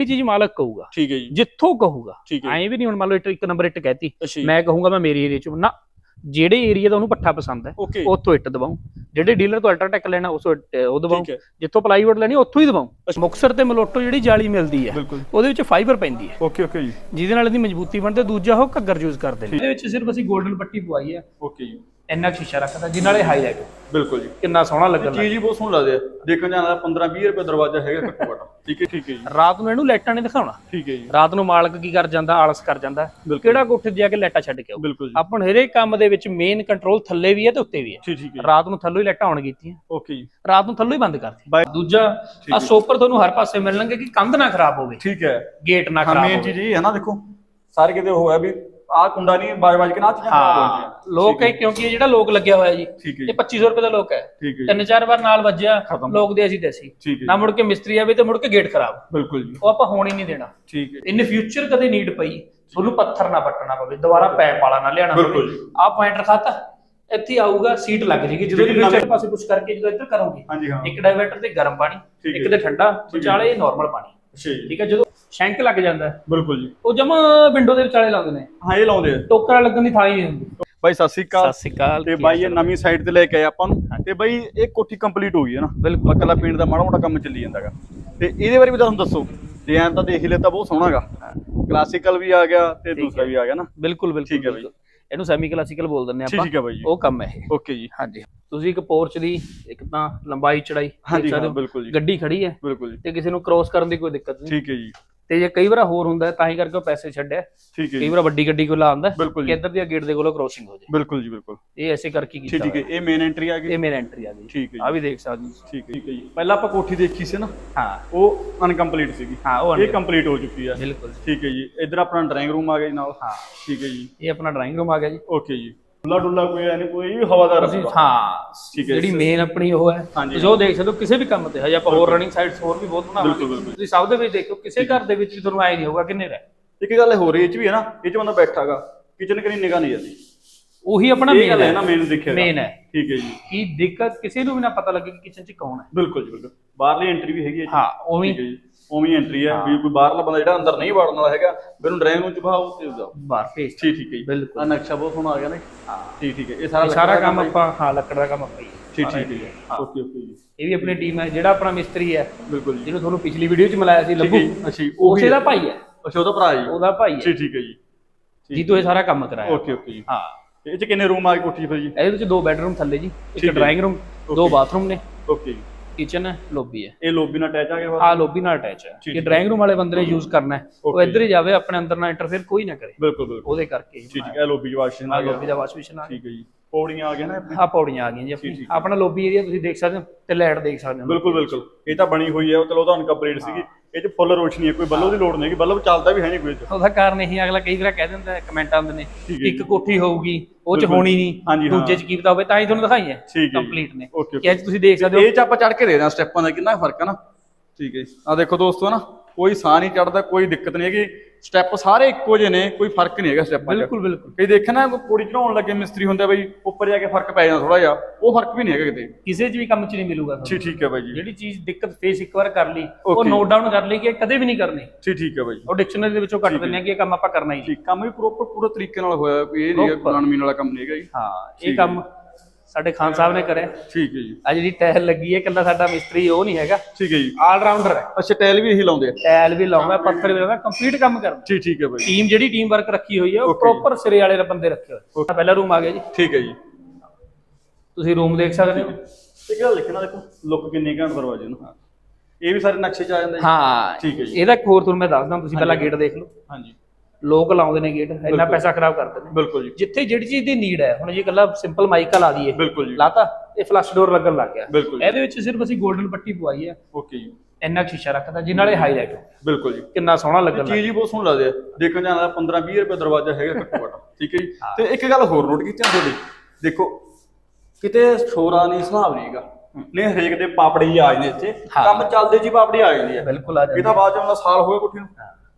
ਇਹ ਚੀਜ਼ ਮਾਲਕ ਕਹੂਗਾ। ਠੀਕ ਹੈ ਜੀ। ਜਿੱਥੋਂ ਕਹੂਗਾ। ਐਂ ਵੀ ਨਹੀਂ ਹੁਣ ਮੰਨ ਲਓ ਇੱਟ ਇੱਕ ਨੰਬਰ ਇੱਟ ਕਹਿਤੀ। ਮੈਂ ਕਹੂੰਗਾ ਮੈਂ ਮੇਰੀ ਏਰੀਆ ਚ ਨਾ ਜਿਹੜੇ ਏਰੀਆ ਦਾ ਉਹਨੂੰ ਪੱਠਾ ਪਸੰਦ ਹੈ ਉੱਥੋਂ ਇੱਟ ਦਵਾਉਂ। ਜਿਹੜੇ ਡੀਲਰ ਤੋਂ ਅਲਟਰਾਟੈਕ ਲੈਣਾ ਉਸ ਉਹ ਦਵਾਉਂ। ਜਿੱਥੋਂ ਪਲਾਈਵੁੱਡ ਲੈਣੀ ਉੱਥੋਂ ਹੀ ਦਵਾਉਂ। ਮੁਕਸਰ ਤੇ ਮਲੋਟੋ ਜਿਹੜੀ ਜਾਲੀ ਮਿਲਦੀ ਹੈ ਬਿਲਕੁਲ। ਉਹਦੇ ਵਿੱਚ ਫਾਈਬਰ ਪੈਂਦੀ ਹੈ। ਓਕੇ ਓਕੇ ਜੀ। ਜਿਹਦੇ ਨਾਲ ਇਹਦੀ ਮਜ਼ਬੂਤੀ ਬਣਦੀ ਹੈ ਦੂਜਾ ਉਹ ਘੱਗਰ ਯੂਜ਼ ਕਰਦੇ ਨੇ। ਇਹਦੇ ਵਿੱਚ ਸਿਰਫ ਅਸੀਂ 골ਡਨ ਪੱਟੀ ਪਵਾਈ ਹੈ। ਓਕੇ ਜੀ। ਇੰਨਾ ਸ਼ੀਸ਼ਾ ਰੱਖਦਾ ਜਿਹਦੇ ਨਾਲ ਇਹ ਹਾਈਲਾਈਟ ਬਿਲਕੁਲ ਜੀ। ਕਿੰਨਾ ਸੋਹਣਾ ਲੱਗਣ ਲੱਗ ਚੀਜ਼ ਹੀ ਬਹੁਤ ਸੋਹਣੀ ਲੱਗਦੀ ਹੈ। ਦੇਖਣ ਜਾਂਦਾ 15 20 ਰੁਪਏ ਦਰਵਾਜ਼ਾ ਹੈਗਾ ਘੱਟੋ ਘੱਟ। ਠੀਕ ਹੈ ਠੀਕ ਹੈ ਜੀ। ਰਾਤ ਨੂੰ ਇਹਨੂੰ ਲਾਈਟਾਂ ਨਹੀਂ ਦਿਖਾਉਣਾ। ਠੀਕ ਹੈ ਜੀ। ਰਾਤ ਨੂੰ ਮਾਲਕ ਕੀ ਕਰ ਜਾਂਦਾ ਆਲਸ ਕਰ ਜਾਂਦਾ। ਕਿਹੜਾ ਕੋਠੇ ਜਾ ਕੇ ਲਾਈਟਾਂ ਛੱਡ ਕੇ ਬਿਲਕੁਲ ਜੀ। ਆਪਾਂ ਨੂੰ ਹਰੇਕ ਕੰਮ ਦੇ ਵਿੱਚ ਮੇਨ ਕੰਟਰੋਲ ਥੱਲੇ ਵੀ ਹੈ ਤੇ ਉੱਤੇ ਵੀ ਹੈ। ਠੀਕ ਹੈ ਰਾਤ ਨੂੰ ਥੱਲੋਂ ਹੀ ਲਾਈਟਾਂ ਆਉਣ ਕੀਤੀਆਂ ਓਕੇ ਜੀ। ਰਾਤ ਨੂੰ ਥੱਲੋਂ ਹੀ ਬੰਦ ਕਰਤੀ ਦੂਜਾ ਆ ਸੋਪਰ ਤੁਹਾਨੂੰ ਹਰ ਪਾਸੇ ਮਿਲਣਗੇ ਕਿ ਕੰਧ ਨਾ ਖਰਾਬ ਹੋਵੇ। ਠੀਕ ਹੈ। ਗੇਟ ਨਾ ਹਾਂ ਖਰਾਬ ਮੇਨ ਹੋਵੇ। ਚੀਜ਼ ਇਹ ਹੈ ਨਾ ਦੇਖੋ। ਸਾਰੇ ਕਿਤੇ ਹੋਇਆ ਵੀ ਆਹ ਕੁੰਡਾ ਨਹੀਂ ਬਾਜ ਬਾਜ ਕੇ ਨਾ ਚੀਜ਼ਾਂ ਖਰਾਬ ਹੋ ਹਾਂ ਲੋਕ ਇਹ ਕਿਉਂਕਿ ਇਹ ਜਿਹੜਾ ਲੋਕ ਲੱਗਿਆ ਹੋਇਆ ਜੀ ਠੀਕ ਹੈ ਇਹ ਜੀ। 2500 ਰੁਪਏ ਦਾ ਲੋਕ ਹੈ। ਠੀਕ ਹੈ ਜੀ। ਤਿੰਨ ਚਾਰ ਵਾਰ ਨਾਲ ਵੱਜਿਆ ਖਤਮ। ਲੋਕ ਦੇ ਅਸੀਂ ਦੇਸੀ। ਠੀਕ ਹੈ ਨਾ ਮੁੜ ਕੇ ਮਿਸਤਰੀ ਆਵੇ ਤੇ ਮੁੜ ਕੇ ਗੇਟ ਖਰਾਬ। ਬਿਲਕੁਲ ਜੀ। ਉਹ ਆਪਾਂ ਹੋਣ ਹੀ ਨਹੀਂ ਦੇਣਾ। ਠੀਕ ਹੈ। ਇਨ ਫਿਊਚਰ ਕਦੇ ਨੀਡ ਪਈ ਤੁਹਾਨੂੰ ਪੱਥਰ ਨਾ ਪੱਟਣਾ ਪਵੇ ਦੁਬਾਰਾ ਪੈਪ ਵਾਲਾ ਨਾ ਲਿਆਣਾ ਬਿਲਕੁਲ ਜੀ। ਆਹ ਪੁਆਇੰਟ ਰਖਾਤਾ ਇੱਥੇ ਆਊਗਾ ਸੀਟ ਲੱਗ ਜੇਗੀ। ਜਦੋਂ ਜਿਹੜੀ ਤੁਸੀਂ ਨਵੀਂ- ਚਾਰ ਪਾਸੇ ਕੁਝ ਕਰਕੇ ਜਦੋਂ ਇੱਧਰ ਕਰੋਗੇ ਹਾਂਜੀ ਹਾਂ। ਇੱਕ ਡਾਈਵਰਟਰ ਤੇ ਗਰਮ ਪਾਣੀ ਠੀਕ ਹੈ ਇੱਕ ਤੇ ਠੰਡਾ ਵਿਚਾਲੇ ਨਾਰਮਲ ਪਾਣੀ। ਅੱਛਾ ਜੀ। ਠੀਕ ਹੈ ਜਦੋਂ ਸ਼ੈਂਕ ਲੱਗ ਜਾਂਦਾ ਹੈ, ਬਿਲਕੁਲ ਜੀ। ਉਹ ਜਮਾ ਵਿੰਡੋ ਦੇ ਵਿਚਾਲੇ ਲਾਉਂਦੇ ਨੇ। ਹਾਂ ਇਹ ਲਾਉਂਦੇ ਆ। ਟੋਕਰਾ ਲੱਗਣ ਦੀ ਥਾਂ ਹੀ ਨਹੀਂ ਹੁੰਦੀ। ਬਾਈ ਸਤਿ ਸ੍ਰੀ ਅਕਾਲ। ਸਤਿ ਸ਼੍ਰੀ ਅਕਾਲ ਤੇ ਬਾਈ ਇਹ ਨਵੀਂ ਸਾਈਡ ਤੇ ਲੈ ਕੇ ਆਏ ਆਪਾਂ ਨੂੰ। ਤੇ ਬਾਈ ਇਹ ਕੋਠੀ ਕੰਪਲੀਟ ਹੋ ਗਈ ਹੈ ਨਾ। ਬਿਲਕੁਲ। ਕੱਲਾ ਪੇਂਟ ਦਾ ਮਾੜਾ ਮੋਟਾ ਕੰਮ ਚੱਲੀ ਜਾਂਦਾਗਾ ਤੇ ਇਹਦੇ ਬਾਰੇ ਵੀ ਤੁਹਾਨੂੰ ਦੱਸੋ। ਡਿਜ਼ਾਈਨ ਤਾਂ ਦੇਖ ਹੀ ਲਿਆ ਬਹੁਤ ਸੋਹਣਾਗਾ ਕਲਾਸੀਕਲ ਵੀ ਆ ਗਿਆ ਤੇ ਦੂਸਰਾ ਵੀ ਆ ਗਿਆ ਨਾ। ਬਿਲਕੁਲ ਬਿਲਕੁਲ ਠੀਕ ਹੈ ਬਾਈ। ਬਿਲਕੁਲ। ਇਹਨੂੰ ਸੈਮੀ ਕਲਾਸੀਕਲ ਬੋਲ ਦਿੰਦੇ ਠੀਕ ਆਪਾਂ। ਠੀਕ ਹੈ ਬਾਈ ਜੀ। ਉਹ ਕੰਮ ਹੈ ਇਹ। ਓਕੇ ਜੀ। ਹਾਂਜੀ। ਤੁਸੀਂ ਇੱਕ ਪੋਰਚ ਦੀ ਇੱਕ ਤਾਂ ਲੰਬਾਈ ਚੜਾਈ ਹਾਂਜੀ ਹਾਂ ਬਿਲਕੁਲ ਜੀ। ਗੱਡੀ ਖੜੀ ਹੈ ਬਿਲਕੁਲ ਜੀ। ਤੇ ਕਿਸੇ ਨੂੰ ਕ੍ਰੋਸ ਕਰਨ ਦੀ ਕੋਈ ਦਿੱਕਤ ਨਹੀਂ। ਠੀਕ ਹੈ ਜੀ। ਤੇ ਜੇ ਕਈ ਵਾਰ ਹੋਰ ਹੁੰਦਾ ਤਾਂ ਹੀ ਕਰਕੇ ਉਹ ਪੈਸੇ ਛੱਡਿਆ ਠੀਕ ਹੈ ਕਈ ਵਾਰ ਵੱਡੀ ਗੱਡੀ ਕੋਲ ਆਉਂਦਾ ਕਿ ਇੱਧਰ ਦੀ ਗੇਟ ਦੇ ਕੋਲੋਂ ਕ੍ਰੋਸਿੰਗ ਹੋ ਜਾਏ। ਬਿਲਕੁਲ ਜੀ ਬਿਲਕੁਲ। ਇਹ ਐਸੇ ਕਰਕੇ ਕੀਤਾ ਠੀਕ ਹੈ। ਇਹ ਮੇਨ ਐਂਟਰੀ ਆ। ਗਈ। ਇਹ ਮੇਰੀ ਐਂਟਰੀ ਆ ਗਈ। ਠੀਕ ਹੈ ਆ ਵੀ ਦੇਖ ਸਕਦੇ ਹੋ ਠੀਕ ਹੈ ਠੀਕ ਹੈ ਜੀ। ਪਹਿਲਾਂ ਆਪਾਂ ਕੋਠੀ ਦੇਖੀ ਸੀ ਨਾ? ਹਾਂ। ਉਹ ਅਨਕੰਪਲੀਟ ਸੀਗੀ। ਹਾਂ ਉਹ ਇਹ ਕੰਪਲੀਟ ਹੋ ਚੁੱਕੀ ਆ। ਬਿਲਕੁਲ। ਠੀਕ ਹੈ ਜੀ। ਇੱਧਰ ਆਪਣਾ ਡਰਾਇੰਗ ਰੂਮ ਆ ਗਿਆ ਜੀ ਨਾਲ। ਹਾਂ। ਠੀਕ ਹੈ ਜੀ। ਇਹ ਆਪਣਾ ਡਰਾਇੰਗ ਰੂਮ ਆ ਗਿਆ ਜੀ। ਓਕੇ ਜੀ। ਡੁੱਲਾ ਡੁੱਲਾ ਕੋਈ ਐ ਨਹੀਂ ਕੋਈ ਹਵਾਦਾਰ। ਹਾਂ ਠੀਕ ਹੈ ਜਿਹੜੀ। ਮੇਨ ਆਪਣੀ ਉਹ ਹੈ ਹਾਂਜੀ, ਤੁਸੀਂ ਉਹ ਦੇਖ ਸਕਦੇ ਹੋ ਕਿਸੇ ਵੀ ਕੰਮ ਤੇ ਹਜੇ ਆਪਾਂ ਹੋਰ ਰਨਿੰਗ ਸਾਈਡਸ ਹੋਰ ਵੀ ਬਹੁਤ ਬਣਾਵਾਂਗੇ। ਬਿਲਕੁਲ, ਬਿਲਕੁਲ। ਤੁਸੀਂ ਸਭ ਦੇ ਵਿੱਚ ਦੇਖੋ ਕਿਸੇ ਘਰ ਦੇ ਵਿੱਚ ਵੀ ਤੁਹਾਨੂੰ ਆਏ ਨਹੀਂ ਹੋਊਗਾ ਕਿੰਨੇ ਰਹਿ। ਇੱਕ ਗੱਲ ਹੋ ਰਹੀ ਇਹ ਚ ਵੀ ਹੈ ਨਾ ਇਹ ਚ ਬੰਦਾ ਬੈਠਾਗਾ ਕਿਚਨ ਕਰੀ ਨਿਗਾਹ ਨਹੀਂ ਜਾਂਦੀ। ਉਹੀ ਆਪਣਾ ਇਹ ਮੇਨ ਗੱਲ ਹੈ ਹੈ। ਨਾ ਮੇਨ ਦੇਖਿਆ ਮੇਨ ਹੈ। ਠੀਕ ਹੈ ਜੀ। ਕਿ ਦਿੱਕਤ ਕਿਸੇ ਨੂੰ ਵੀ ਨਾ ਪਤਾ ਲੱਗੇ ਕਿ ਕਿਚਨ 'ਚ ਕੌਣ ਹੈ। ਬਿਲਕੁਲ ਜੀ ਬਿਲਕੁਲ। ਬਾਹਰਲੀ ਐਂਟਰੀ ਵੀ ਹੈਗੀ ਹੈ ਜੀ। ਹਾਂ ਉਵੇਂ ਠੀਕ ਹੈ ਜੀ। ਉਵੇਂ ਐਂਟਰੀ ਹੈ ਵੀ ਕੋਈ ਬਾਹਰਲਾ ਬੰਦਾ ਜਿਹੜਾ ਅੰਦਰ ਨਹੀਂ ਵੜਨ ਵਾਲਾ ਹੈਗਾ ਮੈਨੂੰ ਡਰਾਇੰਗ ਰੂਮ ਚ ਬਾਹਰ ਤੇ ਜਾਓ। ਬਾਹਰ ਭੇਜ ਠੀਕ ਠੀਕ ਹੈ ਜੀ। ਬਿਲਕੁਲ। ਆ ਨਕਸ਼ਾ ਬਹੁਤ ਸੋਹਣਾ ਆ ਗਿਆ ਨਾ। ਹਾਂ। ਠੀਕ ਠੀਕ ਹੈ। ਇਹ ਸਾਰਾ ਸਾਰਾ ਕੰਮ। ਆਪਾਂ ਹਾਂ ਲੱਕੜ ਦਾ ਕੰਮ ਆਪਾਂ ਹੀ। ਠੀਕ ਠੀਕ ਹੀ। ਓਕੇ ਓਕੇ ਜੀ। ਇਹ ਵੀ ਆਪਣੀ ਟੀਮ ਹੈ ਜਿਹੜਾ ਆਪਣਾ ਮਿਸਤਰੀ ਹੈ। ਬਿਲਕੁਲ ਜੀ। ਜਿਹਨੂੰ ਤੁਹਾਨੂੰ ਪਿਛਲੀ ਵੀਡੀਓ 'ਚ ਮਿਲਾਇਆ ਸੀ ਲੱਭੂ। ਅੱਛਾ ਜੀ ਉਹੀ ਉਸੇ ਦਾ ਭਾਈ ਹੈ। ਅੱਛਾ ਉਹਦਾ ਭਰਾ ਜੀ। ਉਹਦਾ ਭਾਈ ਹੈ। ਠੀਕ ਠੀਕ ਹੈ ਜੀ। ਜੀ ਤੋਂ ਇਹ ਸਾਰਾ ਕੰਮ ਕਰਾਇਆ। ਓਕੇ ਓਕੇ ਜੀ। ਹਾਂ। ਇਹ ਚ ਕਿੰਨੇ ਰੂਮ ਆ ਗਏ ਕੋਠੀ ਫਿਰ ਜੀ? ਇਹਦੇ ਵਿੱਚ ਦੋ ਬੈਡਰੂਮ ਥੱਲੇ ਜੀ ਇੱਕ। ਡਰਾਇੰਗ ਰੂਮ ਦੋ. ਬਾਥਰੂਮ ਨੇ। ਓਕੇ ਜੀ। ਕਿਚਨ ਹੈ ਲੌਬੀ ਹੈ। ਇਹ ਲੋਬੀ ਨਾਲ ਅਟੈਚ ਆ ਗਿਆ ਆ ਲੌਬੀ ਨਾਲ ਅਟੈਚ ਹੈ। ਕਿ। ਡਰਾਇੰਗ ਰੂਮ ਵਾਲੇ ਬੰਦੇ ਨੇ ਯੂਜ਼ ਕਰਨਾ ਹੈ। ਉਹ. ਇੱਧਰ ਹੀ ਜਾਵੇ ਆਪਣੇ ਅੰਦਰ ਨਾਲ ਇੰਟਰਫੇਅਰ ਕੋਈ ਨਾ ਕਰੇ। ਬਿਲਕੁਲ ਬਿਲਕੁਲ। ਉਹਦੇ ਕਰਕੇ ਠੀਕ ਹੈ ਲੋਬੀ ਵਾਸ਼ਿੰਗ ਆ ਲੌਬੀ ਦਾ ਵਾਸ਼ ਬੇਸਿਨ ਆ ਠੀਕ ਹੈ ਜੀ। ਪੌੜੀਆਂ ਆ ਗਈਆਂ ਨਾ ਆ ਪੌੜੀਆਂ ਆ ਗਈਆਂ ਜੀ। ਆਪਣੀ ਲੌਬੀ ਏਰੀਆ ਤੁਸੀਂ ਦੇਖ ਸਕਦੇ ਹੋ ਤੇ ਲਾਈਟ ਦੇਖ ਸਕਦੇ ਹੋ। ਬਿਲਕੁਲ ਬਿਲਕੁਲ। ਇਹ ਤਾਂ ਬਣੀ ਹੋਈ ਹੈ ਚਲੋ ਉਹ ਤਾਂ ਅਨਕੰਪਲੀਟ ਸੀਗੀ। ਇਹ ਚ ਫੁੱਲ ਰੋਸ਼ਨੀ ਹੈ ਕੋਈ ਬੱਲਬ ਦੀ ਲੋੜ ਨਹੀਂ ਕਿ ਬੱਲਬ ਚੱਲਦਾ ਵੀ ਹੈ ਨਹੀਂ ਕੋਈ ਇਹ ਚ। ਉਹਦਾ ਕਾਰਨ ਇਹੀ ਅਗਲਾ ਕਈ ਵਾਰ ਕਹਿ ਦਿੰਦਾ ਕਮੈਂਟ ਆਉਂਦੇ ਨੇ ਇੱਕ ਕੋਠੀ ਹੋਊਗੀ ਉਹ ਚ। ਹੋਣੀ ਨਹੀਂ। ਦੂਜੇ ਚ ਕੀ ਪਤਾ ਹੋਵੇ ਤਾਂ ਹੀ ਤੁਹਾਨੂੰ ਦਿਖਾਈ ਹੈ। ਕੰਪਲੀਟ ਨੇ। ਕਿ ਅੱਜ ਤੁਸੀਂ ਦੇਖ ਸਕਦੇ ਹੋ। ਇਹ ਚ ਆਪਾਂ ਚੜ ਕੇ ਦੇਖਦੇ ਹਾਂ ਸਟੈਪਾਂ ਦਾ ਕਿੰਨਾ ਫ਼ਰਕ ਹੈ ਨਾ। ਠੀਕ ਹੈ ਆ ਦੇਖੋ ਦੋਸਤੋ ਨਾ ਕੋਈ ਸਾਹ ਨਹੀਂ ਚੜਦਾ ਕੋਈ ਦਿੱਕਤ ਨਹੀਂ ਹੈਗੀ। ਸਟੈਪ ਸਾਰੇ ਇੱਕੋ ਜਿਹੇ ਨੇ ਕੋਈ ਫ਼ਰਕ ਨਹੀਂ ਹੈਗਾ ਸਟੈਪਾਂ 'ਚ। ਬਿਲਕੁਲ ਬਿਲਕੁਲ। ਕਈ ਦੇਖਿਆ ਨਾ ਕੋਈ ਪੌੜੀ ਚੜਾਉਣ ਲੱਗੇ ਮਿਸਤਰੀ ਹੁੰਦਾ ਬਈ ਉੱਪਰ ਜਾ ਕੇ ਫ਼ਰਕ ਪੈ ਜਾਂਦਾ ਥੋੜਾ ਜਿਹਾ ਉਹ ਫ਼ਰਕ ਵੀ ਨਹੀਂ ਹੈਗਾ ਕਿਤੇ। ਕਿਸੇ ਚ ਵੀ ਕੰਮ ਚ ਨਹੀਂ ਮਿਲੂਗਾ ਤੁਹਾਨੂੰ। ਠੀਕ ਠੀਕ ਹੈ ਬਾਈ ਜੀ। ਜਿਹੜੀ ਚੀਜ਼ ਦਿੱਕਤ ਫੇਸ ਇੱਕ ਵਾਰ ਕਰ ਲਈ ਉਹ Okay. ਨੋਟ ਡਾਊਨ ਕਰ ਲਈ ਕਿ ਇਹ ਕਦੇ ਵੀ ਨਹੀਂ ਕਰਨੀ। ਠੀਕ ਠੀਕ ਹੈ ਬਾਈ ਜੀ। ਉਹ ਡਿਕਸ਼ਨਰੀ ਦੇ ਵਿੱਚੋਂ ਕੱਟ ਦਿੰਦੇ ਆ ਕਿ ਇਹ ਕੰਮ ਆਪਾਂ ਕਰਨਾ ਹੀ ਨਹੀਂ ਠੀਕ ਕੰਮ ਵੀ ਪ੍ਰੋਪਰ ਪੂਰੇ ਤਰੀਕੇ ਨਾਲ ਹੋਇਆ ਕੋਈ ਇਹ ਨਹੀਂ ਹੈ Proper। ਗੁਲਾਮੀ ਵਾਲਾ ਕੰਮ ਨਹੀਂ ਹੈਗਾ ਜੀ। ਹਾਂ ਠੀਕ ਇਹ ਹੈ। ਕੰਮ ਸਾਡੇ ਖਾਨ ਸਾਹਿਬ ਨੇ ਕਰਿਆ। ਠੀਕ ਹੈ ਜੀ। ਆ ਜਿਹੜੀ ਟਾਇਲ ਲੱਗੀ ਹੈ ਇਕੱਲਾ ਸਾਡਾ ਮਿਸਤਰੀ ਉਹ ਨਹੀਂ ਹੈਗਾ। ਠੀਕ ਹੈ ਜੀ। ਆਲ ਰਾਊਂਡਰ ਹੈ। ਅੱਛਾ ਟਾਇਲ ਵੀ ਇਹੀ ਲਾਉਂਦੇ ਆ? ਟਾਇਲ ਵੀ ਲਾਉਂਦਾ ਪੱਥਰ ਵੀ ਲਾਉਂਦਾ ਕੰਪਲੀਟ ਕੰਮ ਕਰਦਾ। ਠੀਕ ਠੀਕ ਹੈ ਬਾਈ। ਟੀਮ ਜਿਹੜੀ ਟੀਮ ਵਰਕ ਰੱਖੀ ਹੋਈ ਹੈ ਉਹ. ਪ੍ਰੋਪਰ ਸਿਰੇ ਵਾਲੇ ਬੰਦੇ ਰੱਖੇ ਹੋਏ। ਪਹਿਲਾ ਰੂਮ ਆ ਗਿਆ ਜੀ। ਠੀਕ ਹੈ ਜੀ। ਤੁਸੀਂ ਰੂਮ ਦੇਖ ਸਕਦੇ ਹੋ। ਇੱਕ ਗੱਲ ਲਿਖਣਾ ਦੇਖੋ ਲੁੱਕ ਕਿੰਨੀ ਘੰਟ ਦਰਵਾਜ਼ੇ ਨੂੰ। ਇਹ ਵੀ ਸਾਰੇ ਨਕਸ਼ੇ 'ਚ ਆ ਜਾਂਦਾ ਜੀ। ਹਾਂ ਠੀਕ ਹੈ ਜੀ। ਇਹਦਾ ਇੱਕ ਹੋਰ ਤੁਹਾਨੂੰ ਮੈਂ ਦੱਸਦਾ ਤੁਸੀਂ ਪਹਿਲਾਂ ਗੇਟ ਦੇਖ ਲਓ। ਹਾਂਜੀ। ਲੋਕ ਲਾਉਂਦੇ ਨੇ ਗੇਟ ਇੰਨਾ ਪੈਸਾ ਖਰਾਬ ਕਰਦੇ ਨੇ। ਬਿਲਕੁਲ ਜੀ। ਜਿੱਥੇ ਜਿਹੜੀ ਚੀਜ਼ ਦੀ ਨੀਡ ਹੈ ਹੁਣ ਜੇ ਇਕੱਲਾ ਸਿੰਪਲ ਮਾਈਕਾ ਲਾ ਦਈਏ ਬਿਲਕੁਲ ਜੀ। ਲਾਤਾ ਇਹ ਫਲਸ਼ ਡੋਰ ਲੱਗਣ ਲੱਗ ਗਿਆ। ਇਹਦੇ ਵਿੱਚ ਸਿਰਫ ਅਸੀਂ 골ਡਨ ਪੱਟੀ ਪਵਾਈ ਹੈ। ਓਕੇ ਜੀ। ਇੰਨਾ ਸ਼ੀਸ਼ਾ ਰੱਖਦਾ ਜਿਹ ਨਾਲੇ ਹਾਈਲਾਈਟ ਹੋ। ਬਿਲਕੁਲ ਜੀ। ਕਿੰਨਾ ਸੋਹਣਾ ਲੱਗਣ ਲੱਗ ਚੀਜ਼ ਹੀ ਬਹੁਤ ਸੋਹਣੀ ਲੱਗਦੀ ਹੈ। ਦੇਖਣ ਜਾਂਦਾ 15 20 ਰੁਪਏ ਦਰਵਾਜ਼ਾ ਹੈਗਾ ਘੱਟੋ ਘੱਟ। ਠੀਕ ਹੈ ਜੀ। ਤੇ ਇੱਕ ਗੱਲ ਹੋਰ ਨੋਟ ਕੀਤੀ ਤੁਹਾਡੀ। ਦੇਖੋ ਕਿਤੇ ਸ਼ੋਰਾ ਨਹੀਂ ਹਿਸਾਬ ਨਹੀਂਗਾ ਨਹੀਂ ਹਰੇਕ ਦੇ ਪਾਪੜੀ ਆ ਜਾਂਦੇ ਇੱਥੇ। ਕੰਮ ਚੱਲਦੇ ਜੀ ਪਾਪੜੀ ਆ ਜਾਂਦੀ ਹੈ। ਬਿਲਕੁਲ ਆ ਇਹ ਜਾਂਦਾ ਤਾਂ ਬਾਅਦ ਚ ਮਤਲਬ ਸਾਲ ਹੋਏ ਕੋਠੀ ਨੂੰ।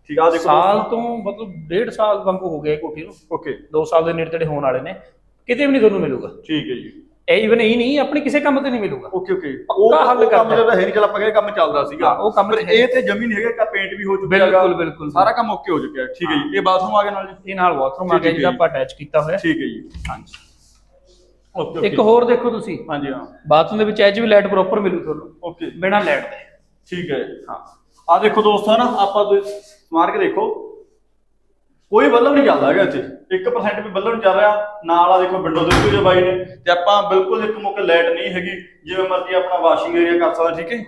ਠੀਕ ਆ ਦੇਖੋ ਸਾਲ ਤੋਂ ਮਤਲਬ ਡੇਢ ਸਾਲ ਵਾਂਗੂ ਹੋ ਗਿਆ ਇਹ ਕੋਠੀ ਨੂੰ। ਓਕੇ। 2 ਸਾਲ ਦੇ ਨੇੜੇ ਤੇੜੇ ਹੋਣ ਵਾਲੇ ਨੇ। ਕਿਤੇ ਵੀ ਨਹੀਂ ਤੁਹਾਨੂੰ ਮਿਲੂਗਾ। ਠੀਕ ਹੈ ਜੀ। ਇਹ ਇਵਨ ਇਹ ਨਹੀਂ ਆਪਣੇ ਕਿਸੇ ਕੰਮ ਤੇ ਨਹੀਂ ਮਿਲੂਗਾ। Okay okay. ਪੱਕਾ ਹੱਲ ਉਹ ਕੰਮ ਕਰਦਾ। ਜਿਹੜਾ ਹੈ ਨਹੀਂ ਚੱਲ ਆਪਾਂ ਕਹਿੰਦੇ ਕੰਮ ਚੱਲਦਾ ਸੀਗਾ। ਉਹ ਕੰਮ। ਇਹ ਤੇ ਜਮੀ ਨਹੀਂ ਹੈਗਾ ਕਿ ਪੇਂਟ ਵੀ ਹੋ ਬਿਲਕੁਲ, ਹੈਗਾ। ਬਿਲਕੁਲ। ਸਾਰਾ ਕੰਮ ਓਕੇ ਹੋ ਚੁੱਕਿਆ। ਠੀਕ ਹੈ ਜੀ। ਇਹ ਬਾਥਰੂਮ ਆ ਗਿਆ ਨਾਲ ਜੀ? ਇਹ ਨਾਲ ਬਾਥਰੂਮ ਆ ਗਿਆ ਠੀਕ ਹੈ ਜਿਹੜਾ ਜੀ। ਆਪਾਂ ਅਟੈਚ ਕੀਤਾ ਹੋਇਆ। ਠੀਕ ਹੈ ਜੀ। ਹਾਂਜੀ। ਓਕੇ ਇੱਕ ਹੋਰ ਦੇਖੋ ਤੁਸੀਂ। ਹਾਂਜੀ ਹਾਂ। ਬਾਥਰੂਮ ਦੇ ਵਿੱਚ ਐਜ ਵੀ ਲਾਈਟ ਪ੍ਰੋਪਰ ਮਿਲੂ ਤੁਹਾਨੂੰ। ਓਕੇ। ਬਿਨਾ ਲਾਈਟ ਦੇ। ਠੀਕ ਹੈ। ਹਾਂ। ਆ ਦੇਖੋ ਦੋਸਤੋ ਨਾ ਆਪਾਂ ਮਾਰ ਕੇ ਦੇਖੋ। ਕੋਈ ਬੱਲਬ ਨਹੀਂ ਚੱਲਦਾ ਹੈਗਾ ਇੱਥੇ। 1% ਵੀ ਬੱਲਬ ਨਹੀਂ ਚੱਲ ਰਿਹਾ। ਨਾਲ ਆ ਦੇਖੋ ਵਿੰਡੋ ਦੇ ਉੱਤੇ ਬਾਈ ਨੇ। ਤੇ ਆਪਾਂ ਬਿਲਕੁਲ ਇੱਕ ਮੁੱਕ ਲਾਈਟ ਨਹੀਂ ਹੈਗੀ। ਜਿਵੇਂ ਮਰਜ਼ੀ ਆਪਣਾ ਵਾਸ਼ਿੰਗ ਏਰੀਆ ਕਰ ਸਕਦਾ ਠੀਕ ਹੈ?